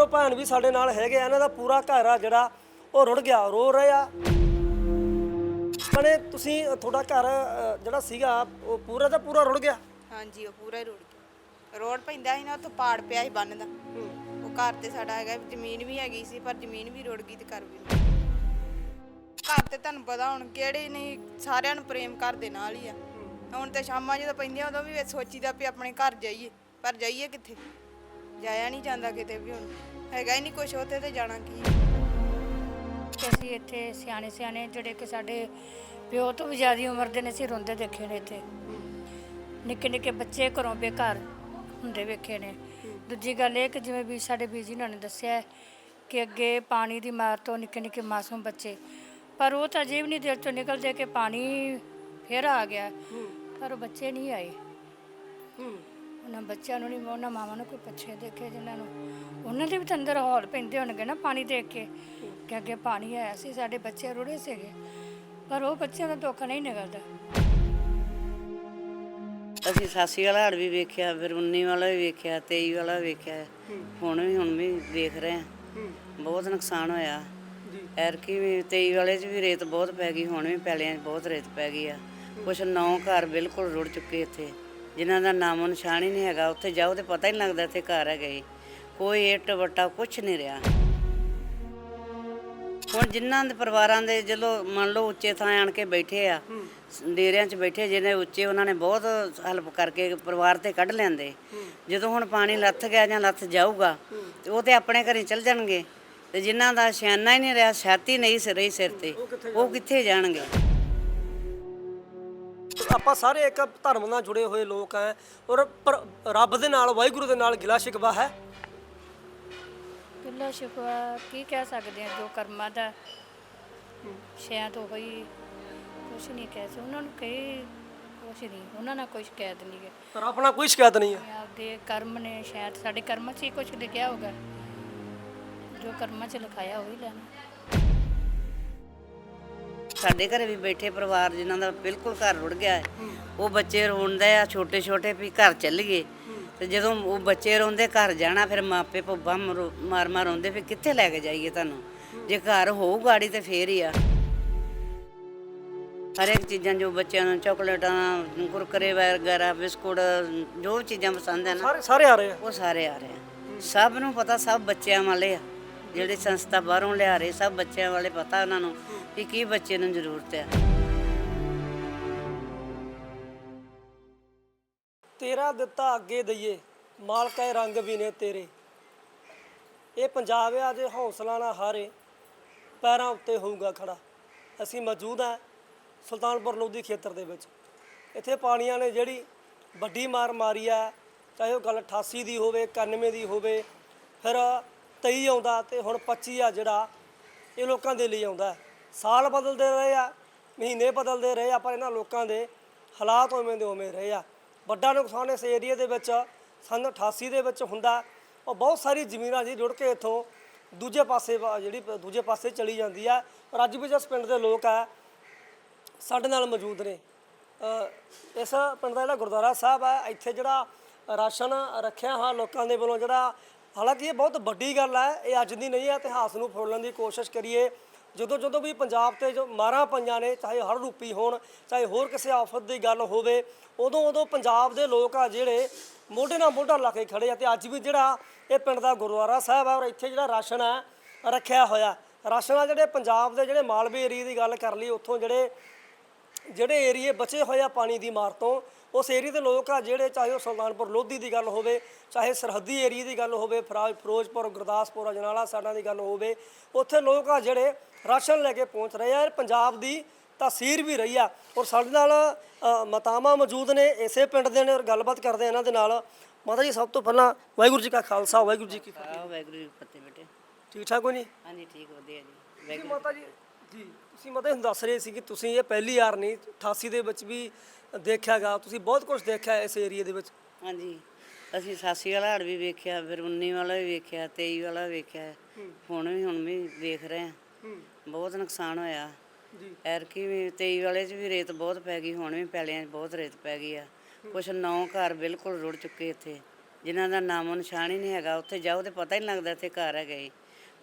ਉਹ ਭੈਣ ਵੀ ਸਾਡੇ ਨਾਲ ਹੈਗੇ ਆ ਇਹਨਾਂ ਦਾ ਪੂਰਾ ਘਰ ਆ ਜਿਹੜਾ ਉਹ ਰੁੜ ਗਿਆ ਰੋ ਰਹੇ ਆ। ਕਨੇ ਤੁਸੀਂ ਤੁਹਾਡਾ ਘਰ ਅ, ਜਿਹੜਾ ਸੀਗਾ ਉਹ ਪੂਰਾ ਦਾ ਪੂਰਾ ਰੁੜ ਗਿਆ? ਹਾਂਜੀ ਉਹ ਪੂਰਾ ਹੀ ਰੁੜ ਗਿਆ। ਰੋਡ ਪੈਂਦਾ ਸੀ ਨਾ ਉੱਥੋਂ ਪਾੜ ਪਿਆ ਸੀ ਬੰਨ ਦਾ। ਉਹ ਘਰ ਤੇ ਸਾਡਾ ਹੈਗਾ ਜ਼ਮੀਨ ਵੀ ਹੈਗੀ ਸੀ ਪਰ ਜ਼ਮੀਨ ਵੀ ਰੁੜ ਗਈ ਤੇ ਘਰ ਵੀ ਰੁੜ ਗਿਆ। ਘਰ ਤੇ ਤੁਹਾਨੂੰ ਪਤਾ ਹੁਣ ਕਿਹੜੇ ਨਹੀਂ ਸਾਰਿਆਂ ਨੂੰ ਪ੍ਰੇਮ ਘਰ ਦੇ ਨਾਲ ਹੀ ਆ। ਹੁਣ ਤੇ ਸ਼ਾਮਾਂ ਜਦੋਂ ਪੈਂਦੀਆਂ ਉਦੋਂ ਵੀ ਸੋਚੀਦਾ ਵੀ ਆਪਣੇ ਘਰ ਜਾਈਏ ਪਰ ਜਾਈਏ ਕਿੱਥੇ? ਜਾਇਆ ਨਹੀਂ ਜਾਂਦਾ ਕਿਤੇ ਵੀ ਹੁਣ। ਹੈਗਾ ਹੀ ਨਹੀਂ ਕੁਛ ਉੱਥੇ ਤੇ ਜਾਣਾ ਕੀ ਅਸੀਂ ਇੱਥੇ ਸਿਆਣੇ ਸਿਆਣੇ ਜਿਹੜੇ ਕਿ ਸਾਡੇ ਪਿਓ ਤੋਂ ਵੀ ਜ਼ਿਆਦਾ ਉਮਰ ਦੇ ਨੇ ਅਸੀਂ ਰੋਂਦੇ ਦੇਖੇ ਨੇ ਇੱਥੇ। ਨਿੱਕੇ ਨਿੱਕੇ ਬੱਚੇ ਘਰੋਂ ਬੇਘਰ ਹੁੰਦੇ ਵੇਖੇ ਨੇ। ਦੂਜੀ ਗੱਲ ਇਹ ਕਿ ਜਿਵੇਂ ਵੀ ਸਾਡੇ ਬੀਜੀ ਨੇ ਦੱਸਿਆ ਕਿ ਅੱਗੇ ਪਾਣੀ ਦੀ ਮਾਰ ਤੋਂ ਨਿੱਕੇ ਨਿੱਕੇ ਮਾਸੂਮ ਬੱਚੇ। ਪਰ ਉਹ ਤਾਂ ਵੀ ਨਹੀਂ ਦੇਰ ਚੋਂ ਨਿਕਲਦੇ ਕਿ ਪਾਣੀ ਫੇਰ ਆ ਗਿਆ। ਪਰ ਉਹ ਬੱਚੇ ਨਹੀਂ ਆਏ। ਉਹਨਾਂ ਬੱਚਿਆਂ ਨੂੰ ਨਹੀਂ ਉਹਨਾਂ ਮਾਵਾਂ ਨੂੰ ਕੋਈ ਪੁੱਛੇ ਦੇਖੇ ਜਿਨ੍ਹਾਂ ਨੂੰ। ਉਹਨਾਂ ਦੇ ਵੀ ਤਾਂ ਅੰਦਰ ਹੌਲ ਪੈਂਦੇ ਹੋਣਗੇ ਨਾ ਪਾਣੀ ਦੇਖ ਕੇ ਕਿ ਅੱਗੇ ਪਾਣੀ ਆਇਆ ਸੀ ਸਾਡੇ ਬੱਚੇ ਰੁੜੇ ਸੀਗੇ। ਪਰ ਉਹ ਬੱਚਿਆਂ ਦਾ ਦੁੱਖ ਨਹੀਂ ਨਿਕਲਦਾ ਅਸੀਂ ਸਾਸੀ ਵਾਲਾ ਹੜ ਵੀ ਵੇਖਿਆ ਫਿਰ 19 ਵਾਲਾ ਵੀ ਵੇਖਿਆ 23 ਵਾਲਾ ਵੀ ਵੇਖਿਆ। ਹੁਣ ਵੀ ਹੁਣ ਵੀ ਵੇਖ ਰਹੇ ਆ ਬਹੁਤ ਨੁਕਸਾਨ ਹੋਇਆ। ਐਰਕੀ ਵੀ 23 ਵਾਲੇ 'ਚ ਵੀ ਰੇਤ ਬਹੁਤ ਪੈ ਗਈ ਹੁਣ ਵੀ ਪੈਲਿਆਂ 'ਚ ਬਹੁਤ ਰੇਤ ਪੈ ਗਈ ਆ। ਕੁਛ ਨੌ ਘਰ ਬਿਲਕੁਲ ਰੁੜ ਚੁੱਕੇ ਇੱਥੇ। ਜਿਨ੍ਹਾਂ ਦਾ ਨਾਮੋ ਨਿਸ਼ਾਨ ਹੀ ਨਹੀਂ ਹੈਗਾ, ਉੱਥੇ ਜਾਓ ਤੇ ਪਤਾ ਹੀ ਨਹੀਂ ਲੱਗਦਾ ਇੱਥੇ ਘਰ ਹੈਗਾ ਹੀ ਕੋਈ ਇੱਟ ਵੱਟਾ ਕੁਛ ਨਹੀਂ ਰਿਹਾ। ਹੁਣ ਜਿਨ੍ਹਾਂ ਦੇ ਪਰਿਵਾਰਾਂ ਦੇ ਜਦੋਂ ਮੰਨ ਲਓ ਉੱਚੇ ਥਾਂ ਆਣ ਕੇ ਬੈਠੇ ਆ, ਡੇਰਿਆਂ 'ਚ ਬੈਠੇ ਜਿਹਨੇ ਉੱਚੇ ਉਹਨਾਂ ਨੇ ਬਹੁਤ ਹੈਲਪ ਕਰਕੇ ਪਰਿਵਾਰ ਤੇ ਕੱਢ ਲੈਂਦੇ ਜਦੋਂ ਹੁਣ ਪਾਣੀ ਲੱਥ ਗਿਆ ਜਾਂ ਲੱਥ ਜਾਊਗਾ, ਤੇ ਉਹ ਤੇ ਆਪਣੇ ਘਰੇ ਚਲ ਜਾਣਗੇ। ਤੇ ਜਿਨ੍ਹਾਂ ਦਾ ਸਿਆਣਾ ਹੀ ਨਹੀਂ ਰਿਹਾ, ਛਾਤੀ ਨਹੀਂ ਸਿਰ ਰਹੀ ਸਿਰ ਤੇ, ਉਹ ਕਿੱਥੇ ਜਾਣਗੇ? ਆਪਾਂ ਸਾਰੇ ਇੱਕ ਧਰਮ ਨਾਲ ਜੁੜੇ ਹੋਏ ਲੋਕ ਆ ਔਰ ਪਰ ਰੱਬ ਦੇ ਨਾਲ ਵਾਹਿਗੁਰੂ ਦੇ ਨਾਲ ਗਿਲਾ ਸ਼ਿਕਵਾ ਹੈ? ਕਿੱਲਾ ਸ਼ਿਕਵਾ ਕੀ ਕਹਿ ਸਕਦੇ ਆ ਜੋ ਕਰਮਾਂ ਦਾ ਸ਼ਾਇਦ ਉਹ ਹੀ ਕੁਛ ਨਹੀਂ ਕਹਿ ਸਕਦੇ। ਉਹਨਾਂ ਨੂੰ ਕਹੇ ਕੁਛ ਨਹੀਂ ਉਹਨਾਂ ਨਾਲ ਕੋਈ ਸ਼ਿਕਾਇਤ ਨਹੀਂ ਹੈ। ਪਰ ਆਪਣਾ ਕੋਈ ਸ਼ਿਕਾਇਤ ਨਹੀਂ ਹੈ। ਆਪਦੇ ਕਰਮ ਨੇ ਸ਼ਾਇਦ ਸਾਡੇ ਕਰਮਾਂ 'ਚ ਹੀ ਕੁਛ ਲਿਖਿਆ ਹੋਗਾ ਜੋ ਕਰਮਾਂ 'ਚ ਲਿਖਾਇਆ ਉਹ ਲੈਣਾ। ਸਾਡੇ ਘਰੇ ਵੀ ਬੈਠੇ ਪਰਿਵਾਰ ਜਿਨ੍ਹਾਂ ਦਾ ਬਿਲਕੁਲ ਘਰ ਰੁੜ ਗਿਆ ਹੈ। ਉਹ ਬੱਚੇ ਰੋਂਦੇ ਆ ਛੋਟੇ ਛੋਟੇ ਵੀ ਘਰ ਚੱਲ ਗਏ ਤੇ ਜਦੋਂ ਉਹ ਬੱਚੇ ਰੋਂਦੇ ਘਰ ਜਾਣਾ ਫਿਰ ਮਾਪੇ ਭੁੱਬਾ ਮਰੋ- ਮਾਰ ਰੋਂਦੇ ਫਿਰ ਕਿੱਥੇ ਲੈ ਕੇ ਜਾਈਏ ਤੁਹਾਨੂੰ? ਜੇ ਘਰ ਹੋਊ ਗਾੜੀ ਤੇ ਫੇਰ ਹੀ ਆ। ਹਰ ਇੱਕ ਚੀਜ਼ਾਂ ਜੋ ਬੱਚਿਆਂ ਨੂੰ ਚਾਕਲੇਟਾਂ ਕੁਰਕਰੇ ਵਗੈਰਾ ਬਿਸਕੁਟ ਜੋ ਚੀਜ਼ਾਂ ਪਸੰਦ ਹੈ ਨਾ ਸਾਰੇ ਸਾਰੇ ਆ ਰਹੇ ਆ। ਉਹ ਸਾਰੇ ਆ ਰਹੇ ਆ। ਸਭ ਨੂੰ ਪਤਾ ਸਭ ਬੱਚਿਆਂ ਵਾਲੇ ਆ। ਜਿਹੜੇ ਸੰਸਥਾ ਬਾਹਰੋਂ ਲਿਆ ਰਹੇ, ਸਭ ਬੱਚਿਆਂ ਵਾਲੇ ਪਤਾ ਉਹਨਾਂ ਨੂੰ ਕਿ ਕੀ ਬੱਚੇ ਨੂੰ ਜ਼ਰੂਰਤ ਹੈ। ਤੇਰਾ ਦਿੱਤਾ ਅੱਗੇ ਦਈਏ, ਮਾਲਕਾ ਰੰਗ ਵੀ ਨੇ ਤੇਰੇ। ਇਹ ਪੰਜਾਬ ਆ ਜੇ ਹੌਸਲਾ ਨਾ ਹਾਰੇ, ਪੈਰਾਂ ਉੱਤੇ ਹੋਊਗਾ ਖੜਾ। ਅਸੀਂ ਮੌਜੂਦ ਆ ਸੁਲਤਾਨਪੁਰ ਲੋਧੀ ਖੇਤਰ ਦੇ ਵਿੱਚ। ਇੱਥੇ ਪਾਣੀਆਂ ਨੇ ਜਿਹੜੀ ਵੱਡੀ ਮਾਰ ਮਾਰੀ ਆ ਚਾਹੇ ਉਹ ਗੱਲ 88 ਦੀ ਹੋਵੇ 91 ਦੀ ਹੋਵੇ, ਫਿਰ 23 ਆਉਂਦਾ ਤੇ ਹੁਣ 25 ਆ ਜਿਹੜਾ ਇਹ ਲੋਕਾਂ ਦੇ ਲਈ ਆਉਂਦਾ। ਸਾਲ ਬਦਲਦੇ ਰਹੇ ਆ, ਮਹੀਨੇ ਬਦਲਦੇ ਰਹੇ ਆ, ਪਰ ਇਹਨਾਂ ਲੋਕਾਂ ਦੇ ਹਾਲਾਤ ਉਵੇਂ ਦੇ ਉਵੇਂ ਰਹੇ ਆ। ਵੱਡਾ ਨੁਕਸਾਨ ਇਸ ਏਰੀਆ ਦੇ ਵਿੱਚ ਸੰਨ 88 ਦੇ ਵਿੱਚ ਹੁੰਦਾ। ਉਹ ਬਹੁਤ ਸਾਰੀ ਜ਼ਮੀਨਾਂ ਜੀ ਜੁੜ ਕੇ ਇੱਥੋਂ ਦੂਜੇ ਪਾਸੇ ਜਿਹੜੀ ਦੂਜੇ ਪਾਸੇ ਚਲੀ ਜਾਂਦੀ ਆ। ਪਰ ਅੱਜ ਵੀ ਜਿਸ ਪਿੰਡ ਦੇ ਲੋਕ ਆ, ਸਾਡੇ ਨਾਲ ਮੌਜੂਦ ਨੇ। ਇਸ ਪਿੰਡ ਦਾ ਜਿਹੜਾ ਗੁਰਦੁਆਰਾ ਸਾਹਿਬ ਹੈ ਇੱਥੇ ਜਿਹੜਾ ਰਾਸ਼ਨ ਰੱਖਿਆ ਹੋਇਆ ਲੋਕਾਂ ਦੇ ਵੱਲੋਂ ਜਿਹੜਾ ਹਾਲਾਂਕਿ ਇਹ ਬਹੁਤ ਵੱਡੀ ਗੱਲ ਹੈ, ਇਹ ਅੱਜ ਦੀ ਨਹੀਂ ਹੈ, ਇਤਿਹਾਸ ਨੂੰ ਫੋਲਣ ਦੀ ਕੋਸ਼ਿਸ਼ ਕਰੀਏ। ਜਦੋਂ ਜਦੋਂ ਵੀ ਪੰਜਾਬ ਤੇ ਜੋ ਮਾਰਾਂ ਪਈਆਂ ਨੇ, ਚਾਹੇ ਹਰ ਰੂਪੀ ਹੋਣ, ਚਾਹੇ ਹੋਰ ਕਿਸੇ ਆਫਤ ਦੀ ਗੱਲ ਹੋਵੇ, ਉਦੋਂ ਉਦੋਂ ਪੰਜਾਬ ਦੇ ਲੋਕ ਆ ਜਿਹੜੇ ਮੋਢੇ ਨਾਲ ਮੋਢਾ ਲਾ ਕੇ ਖੜੇ ਆ ਤੇ ਅੱਜ ਵੀ ਜਿਹੜਾ ਇਹ ਪਿੰਡ ਦਾ ਗੁਰਦੁਆਰਾ ਸਾਹਿਬ ਹੈ ਔਰ ਇੱਥੇ ਜਿਹੜਾ ਰਾਸ਼ਨ ਹੈ ਰੱਖਿਆ ਹੋਇਆ। ਰਾਸ਼ਨ ਆ ਜਿਹੜੇ ਪੰਜਾਬ ਦੇ ਜਿਹੜੇ ਮਾਲਵੇ ਏਰੀਏ ਦੀ ਗੱਲ ਕਰ ਲਈ ਉੱਥੋਂ ਜਿਹੜੇ ਜਿਹੜੇ ਏਰੀਏ ਬਚੇ ਹੋਏ ਆ ਪਾਣੀ ਦੀ ਮਾਰ ਤੋਂ ਉਸ ਏਰੀਏ ਦੇ ਲੋਕ ਆ ਜਿਹੜੇ ਚਾਹੇ ਉਹ ਸੁਲਤਾਨਪੁਰ ਲੋਧੀ ਦੀ ਗੱਲ ਹੋਵੇ ਚਾਹੇ ਸਰਹੱਦੀ ਏਰੀਏ ਦੀ ਗੱਲ ਹੋਵੇ ਫਰਾਜ ਫਿਰੋਜ਼ਪੁਰ ਗੁਰਦਾਸਪੁਰ ਅਜਨਾਲਾ ਸਾਡਾ ਦੀ ਗੱਲ ਹੋਵੇ ਉੱਥੇ ਲੋਕ ਆ ਜਿਹੜੇ ਰਾਸ਼ਨ ਲੈ ਕੇ ਪਹੁੰਚ ਰਹੇ ਆ ਪੰਜਾਬ ਦੀ ਤਾਸੀਰ ਵੀ ਰਹੀ ਆ। ਔਰ ਸਾਡੇ ਨਾਲ ਅ, ਮਾਤਾਵਾਂ ਮੌਜੂਦ ਨੇ ਇਸੇ ਪਿੰਡ ਦੇ ਨੇ ਔਰ ਗੱਲਬਾਤ ਕਰਦੇ ਇਹਨਾਂ ਦੇ ਨਾਲ। ਮਾਤਾ ਜੀ ਸਭ ਤੋਂ ਪਹਿਲਾਂ ਵਾਹਿਗੁਰੂ ਜੀ ਕਾ ਖਾਲਸਾ ਵਾਹਿਗੁਰੂ ਜੀ ਕੀ ਫਤਿਹ। ਵਾਹਿਗੁਰੂ ਜੀ ਫਤਿਹ ਬੇਟੇ। ਠੀਕ ਠਾਕ ਹੋ ਜੀ? ਹਾਂਜੀ ਠੀਕ ਵਧੀਆ ਜੀ। ਜੀ ਮਾਤਾ ਜੀ ਜੀ ਤੁਸੀਂ ਮਾਤਾ ਦੱਸ ਰਹੇ ਸੀ ਕਿ ਤੁਸੀਂ ਇਹ ਪਹਿਲੀ ਵਾਰ ਨਹੀਂ 88 ਦੇ ਵਿੱਚ ਵੀ ਦੇਖਿਆਗਾ ਤੁਸੀਂ ਬਹੁਤ ਕੁਝ ਦੇਖਿਆ ਇਸ ਏਰੀਆ ਦੇ ਵਿੱਚ? ਹਾਂਜੀ। ਅਸੀਂ ਸਾਸੀ ਵਾਲਾ ਹੜ ਵੀ ਵੇਖਿਆ ਫਿਰ 19 ਵਾਲਾ ਵੀ ਵੇਖਿਆ 23 ਵਾਲਾ ਵੀ ਵੇਖਿਆ। ਹੁਣ ਵੀ ਹੁਣ ਵੀ ਵੇਖ ਰਹੇ ਆ ਬਹੁਤ ਨੁਕਸਾਨ ਹੋਇਆ। ਜੀ। ਐਰਕੀ ਵੀ 23 ਵਾਲੇ 'ਚ ਵੀ ਰੇਤ ਬਹੁਤ ਪੈ ਗਈ ਹੁਣ ਵੀ ਪੈਲਿਆਂ 'ਚ ਬਹੁਤ ਰੇਤ ਪੈ ਗਈ ਆ। ਕੁਛ ਨੌ ਘਰ ਬਿਲਕੁਲ ਰੁੜ ਚੁੱਕੇ ਇੱਥੇ। ਜਿਨ੍ਹਾਂ ਦਾ ਨਾਮੋ ਨਿਸ਼ਾਨ ਹੀ ਨਹੀਂ ਹੈਗਾ ਉੱਥੇ ਜਾਓ ਤੇ ਪਤਾ ਹੀ ਨਹੀਂ ਲੱਗਦਾ ਇੱਥੇ ਘਰ ਹੈਗਾ ਹੀ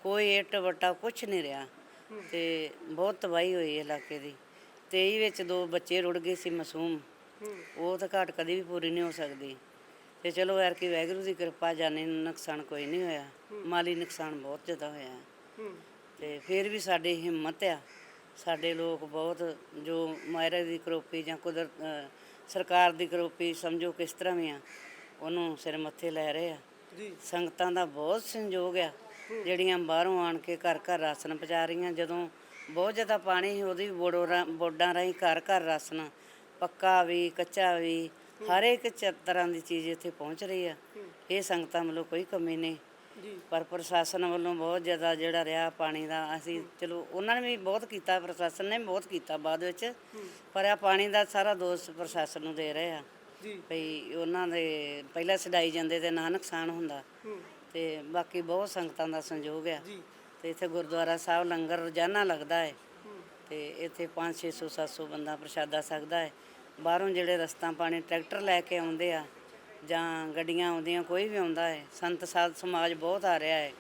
ਕੋਈ ਇੱਟ ਵੱਟਾ ਕੁਝ ਨਹੀਂ ਰਿਹਾ ਤੇ ਬਹੁਤ ਤਬਾਹੀ ਹੋਈ ਇਲਾਕੇ ਦੀ। 23 ਵਿੱਚ ਦੋ ਬੱਚੇ ਰੁੜ ਗਏ ਸੀ ਮਾਸੂਮ। ਉਹ ਤਾਂ ਘਾਟ ਕਦੀ ਵੀ ਪੂਰੀ ਨਹੀਂ ਹੋ ਸਕਦੀ। ਤੇ ਚਲੋ ਯਾਰ ਕਿ ਵਾਹਿਗੁਰੂ ਦੀ ਕਿਰਪਾ ਜਾਣੇ ਨੂੰ ਨੁਕਸਾਨ ਕੋਈ ਨਹੀਂ ਹੋਇਆ। ਮਾਲੀ ਨੁਕਸਾਨ ਬਹੁਤ ਜ਼ਿਆਦਾ ਹੋਇਆ। ਤੇ ਫਿਰ ਵੀ ਸਾਡੀ ਹਿੰਮਤ ਆ। ਸਾਡੇ ਲੋਕ ਬਹੁਤ ਜੋ ਮਾਇਰਾ ਦੀ ਕਰੋਪੀ ਜਾਂ ਕੁਦਰਤ ਸਰਕਾਰ ਦੀ ਕਰੋਪੀ ਸਮਝੋ ਕਿਸ ਤਰ੍ਹਾਂ ਵੀ ਆ ਉਹਨੂੰ ਸਿਰ ਮੱਥੇ ਲੈ ਰਹੇ ਆ। ਸੰਗਤਾਂ ਦਾ ਬਹੁਤ ਸੰਯੋਗ ਆ। ਜਿਹੜੀਆਂ ਬਾਹਰੋਂ ਆਣ ਕੇ ਘਰ ਘਰ ਰਾਸ਼ਨ ਪਹੁੰਚਾ ਰਹੀਆਂ ਜਦੋਂ ਬਹੁਤ ਜ਼ਿਆਦਾ ਪਾਣੀ ਸੀ ਉਹਦੀ ਬੋੜੋ ਬੋਡਾਂ ਰਾਹੀਂ ਘਰ ਘਰ ਰਾਸ਼ਨ ਪੱਕਾ ਵੀ ਕੱਚਾ ਵੀ ਹਰ ਇੱਕ ਚ- ਤਰ੍ਹਾਂ ਦੀ ਚੀਜ਼ ਇੱਥੇ ਪਹੁੰਚ ਰਹੀ ਆ। ਇਹ ਸੰਗਤਾਂ ਵੱਲੋਂ ਕੋਈ ਕਮੀ ਨਹੀਂ। ਜੀ। ਪਰ ਪ੍ਰਸ਼ਾਸਨ ਵੱਲੋਂ ਬਹੁਤ ਜ਼ਿਆਦਾ ਜਿਹੜਾ ਰਿਹਾ ਪਾਣੀ ਦਾ ਅਸੀਂ ਚਲੋ ਉਹਨਾਂ ਨੇ ਵੀ ਬਹੁਤ ਕੀਤਾ ਪ੍ਰਸ਼ਾਸਨ ਨੇ ਬਹੁਤ ਕੀਤਾ ਬਾਅਦ ਵਿੱਚ। ਪਰ ਆ ਪਾਣੀ ਦਾ ਸਾਰਾ ਦੋਸ਼ ਪ੍ਰਸ਼ਾਸਨ ਨੂੰ ਦੇ ਰਹੇ ਆ। ਜੀ। ਭਈ ਉਹਨਾਂ ਦੇ ਪਹਿਲਾਂ ਛਡਾਈ ਜਾਂਦੇ ਤੇ ਨਾ ਨੁਕਸਾਨ ਹੁੰਦਾ। ਤੇ ਬਾਕੀ ਬਹੁਤ ਸੰਗਤਾਂ ਦਾ ਸੰਯੋਗ ਆ। ਜੀ। ਤੇ ਇੱਥੇ ਗੁਰਦੁਆਰਾ ਸਾਹਿਬ ਲੰਗਰ ਰੋਜ਼ਾਨਾ ਲੱਗਦਾ ਹੈ। ਤੇ ਇੱਥੇ 5 600 700 ਬੰਦਾ ਪ੍ਰਸ਼ਾਦਾ ਸਕਦਾ ਹੈ। ਬਾਹਰੋਂ ਜਿਹੜੇ ਰਸਤਾ ਪਾਣੀ ਟਰੈਕਟਰ ਲੈ ਕੇ ਆਉਂਦੇ ਆ ਜਾਂ ਗੱਡੀਆਂ ਆਉਂਦੀਆਂ, ਕੋਈ ਵੀ ਆਉਂਦਾ ਹੈ, ਸੰਤ ਸਾਧ ਸਮਾਜ ਬਹੁਤ ਆ ਰਿਹਾ ਹੈ।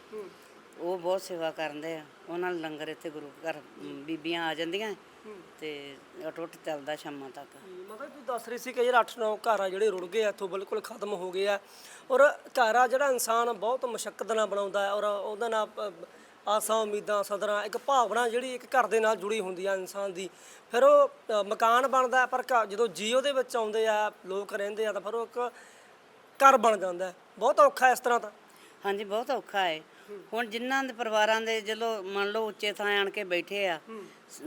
ਉਹ ਬਹੁਤ ਸੇਵਾ ਕਰਦੇ ਆ। ਉਹਨਾਂ ਨਾਲ ਲੰਗਰ ਇੱਥੇ ਗੁਰੂ ਘਰ ਬੀਬੀਆਂ ਆ ਜਾਂਦੀਆਂ ਤੇ ਅਟੁੱਟ ਚੱਲਦਾ ਸ਼ਾਮਾਂ ਤੱਕ। ਮਤਲਬ ਤੂੰ ਦੱਸ ਰਹੀ ਸੀ ਕਿ ਜਿਹੜਾ 8-9 ਘਰ ਆ ਜਿਹੜੇ ਰੁੜ ਗਏ ਇੱਥੋਂ ਬਿਲਕੁਲ ਖਤਮ ਹੋ ਗਏ ਆ। ਔਰ ਘਰ ਆ ਜਿਹੜਾ ਇਨਸਾਨ ਬਹੁਤ ਮੁਸ਼ਕਲ ਨਾਲ ਬਣਾਉਂਦਾ ਹੈ ਔਰ ਉਹਦਾ ਨਾਲ ਆਸਾਂ ਉਮੀਦਾਂ ਸਦਰਾਂ ਇੱਕ ਭਾਵਨਾ ਜਿਹੜੀ ਇੱਕ ਘਰ ਦੇ ਨਾਲ ਜੁੜੀ ਹੁੰਦੀ ਆ ਇਨਸਾਨ ਦੀ। ਫਿਰ ਉਹ ਅ, ਮਕਾਨ ਬਣਦਾ ਪਰ ਘਰ- ਜਦੋਂ ਜੀ ਉਹਦੇ ਵਿੱਚ ਆਉਂਦੇ ਆ ਲੋਕ ਰਹਿੰਦੇ ਆ ਤਾਂ ਫਿਰ ਉਹ ਇੱਕ ਘਰ ਬਣ ਜਾਂਦਾ ਹੈ। ਬਹੁਤ ਔਖਾ ਇਸ ਤਰ੍ਹਾਂ ਤਾਂ। ਹਾਂਜੀ ਬਹੁਤ ਔਖਾ ਹੈ। ਹੁਣ ਜਿਨ੍ਹਾਂ ਦੇ ਪਰਿਵਾਰਾਂ ਦੇ ਜਦੋਂ ਮੰਨ ਲਓ ਉੱਚੇ ਥਾਂ ਆਣ ਕੇ ਬੈਠੇ ਆ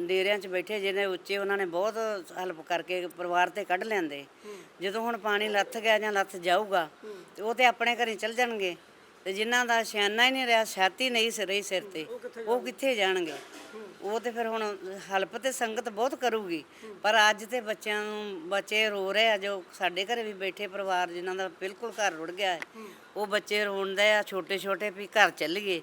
ਡੇਰਿਆਂ 'ਚ ਬੈਠੇ ਜਿਹਨੇ ਉੱਚੇ ਉਹਨਾਂ ਨੇ ਬਹੁਤ ਹੈਲਪ ਕਰਕੇ ਪਰਿਵਾਰ ਤੇ ਕੱਢ ਲੈਂਦੇ ਜਦੋਂ ਹੁਣ ਪਾਣੀ ਲੱਥ ਗਿਆ ਜਾਂ ਲੱਥ ਜਾਊਗਾ ਤੇ ਉਹ ਤੇ ਆਪਣੇ ਘਰੇ ਚਲ ਜਾਣਗੇ। ਤੇ ਜਿਨ੍ਹਾਂ ਦਾ ਸਿਆਣਾ ਹੀ ਨਹੀਂ ਰਿਹਾ ਛਾਤੀ ਨਹੀਂ ਸਿਰ ਰਹੀ ਸਿਰ ਤੇ, ਉਹ ਕਿੱਥੇ ਜਾਣਗੇ? ਉਹ ਤੇ ਫਿਰ ਹੁਣ ਹੈਲਪ ਤੇ ਸੰਗਤ ਬਹੁਤ ਕਰੂਗੀ, ਪਰ ਅੱਜ ਤੇ ਬੱਚਿਆਂ ਨੂੰ ਬੱਚੇ ਰੋ ਰਹੇ ਆ, ਜੋ ਸਾਡੇ ਘਰੇ ਵੀ ਬੈਠੇ ਪਰਿਵਾਰ ਜਿਨ੍ਹਾਂ ਦਾ ਬਿਲਕੁਲ ਘਰ ਰੁੜ ਗਿਆ ਹੈ, ਉਹ ਬੱਚੇ ਰੋਂਦੇ ਆ ਛੋਟੇ ਛੋਟੇ ਵੀ ਘਰ ਚੱਲੀਏ,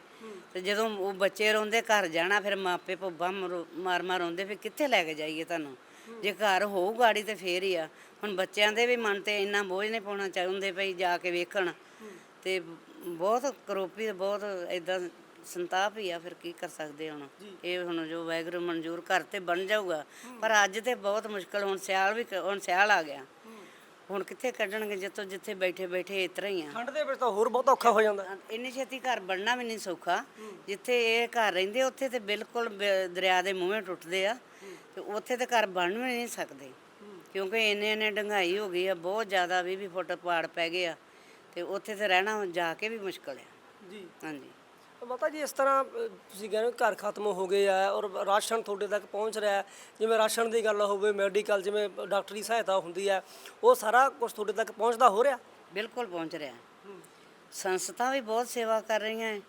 ਤੇ ਜਦੋਂ ਉਹ ਬੱਚੇ ਰੋਂਦੇ ਘਰ ਜਾਣਾ, ਫਿਰ ਮਾਪੇ ਭੁੱਬਾ ਮਾਰ ਮਾਰ ਰੋਂਦੇ, ਫਿਰ ਕਿੱਥੇ ਲੈ ਕੇ ਜਾਈਏ ਤੁਹਾਨੂੰ? ਜੇ ਘਰ ਹੋਊ ਗਾੜੀ ਤੇ ਫੇਰ ਹੀ ਆ। ਹੁਣ ਬੱਚਿਆਂ ਦੇ ਵੀ ਮਨ ਤੇ ਇੰਨਾ ਬੋਝ ਨਹੀਂ ਪਾਉਣਾ ਚਾਹੁੰਦੇ ਭਈ ਜਾ ਕੇ ਵੇਖਣ, ਤੇ ਬਹੁਤ ਕਰੋਪੀ ਬਹੁਤ ਇਦਾਂ ਸੰਤਾਪ ਹੀ ਆ ਫਿਰ ਕੀ ਕਰ ਸਕਦੇ ਹੁਣ? ਇਹ ਹੁਣ ਜੋ ਵੈਗਰੂ ਮਨਜ਼ੂਰ ਘਰ ਤੇ ਬਣ ਜਾਊਗਾ ਪਰ ਅੱਜ ਤੇ ਬਹੁਤ ਮੁਸ਼ਕਲ ਹੁਣ ਸਿਆਲ ਵੀ ਹੁਣ ਸਿਆਲ ਆ ਗਿਆ। ਹੁਣ ਕਿੱਥੇ ਕੱਢਣਗੇ ਜਿੱਥੋਂ ਜਿੱਥੇ ਬੈਠੇ ਬੈਠੇ ਇਤਰਾ ਹੀ ਆ। ਠੰਡ ਦੇ ਵਿੱਚ ਤਾਂ ਹੋਰ ਬਹੁਤ ਔਖਾ ਹੋ ਜਾਂਦਾ। ਇੰਨੀ ਛੇਤੀ ਘਰ ਬਣਨਾ ਵੀ ਨਹੀਂ ਸੌਖਾ। ਜਿੱਥੇ ਇਹ ਘਰ ਰਹਿੰਦੇ ਉੱਥੇ ਤੇ ਬਿਲਕੁਲ ਦਰਿਆ ਦੇ ਮੂੰਹੇ ਟੁੱਟਦੇ ਆ। ਤੇ ਉੱਥੇ ਤੇ ਘਰ ਬਣ ਵੀ ਨਹੀਂ ਸਕਦੇ। ਕਿਉਂਕਿ ਇੰਨੇ ਇੰਨੇ ਡੰਗਾਈ ਹੋ ਗਈ ਆ ਬਹੁਤ ਜ਼ਿਆਦਾ 20 20 ਫੁੱਟ ਪਹਾੜ ਪੈ ਗਏ ਆ। ਤੇ ਉੱਥੇ ਤੇ ਰਹਿਣਾ ਜਾ ਕੇ ਵੀ ਮੁਸ਼ਕਲ ਆ। ਜੀ। ਹਾਂਜੀ। ਮਾਤਾ ਜੀ ਇਸ ਤਰ੍ਹਾਂ ਤੁਸੀਂ ਕਹਿੰਦੇ ਹੋ ਘਰ ਖਤਮ ਹੋ ਗਏ ਆ ਔਰ ਰਾਸ਼ਨ ਤੁਹਾਡੇ ਤੱਕ ਪਹੁੰਚ ਰਿਹਾ ਹੈ। ਜਿਵੇਂ ਰਾਸ਼ਨ ਦੀ ਗੱਲ ਹੋਵੇ ਮੈਡੀਕਲ ਜਿਵੇਂ ਡਾਕਟਰੀ ਸਹਾਇਤਾ ਹੁੰਦੀ ਹੈ ਉਹ ਸਾਰਾ ਕੁਝ ਤੁਹਾਡੇ ਤੱਕ ਪਹੁੰਚਦਾ ਹੋ ਰਿਹਾ? ਬਿਲਕੁਲ ਪਹੁੰਚ ਰਿਹਾ। ਸੰਸਥਾ ਵੀ ਬਹੁਤ ਸੇਵਾ ਕਰ ਰਹੀਆਂ ਹੈ।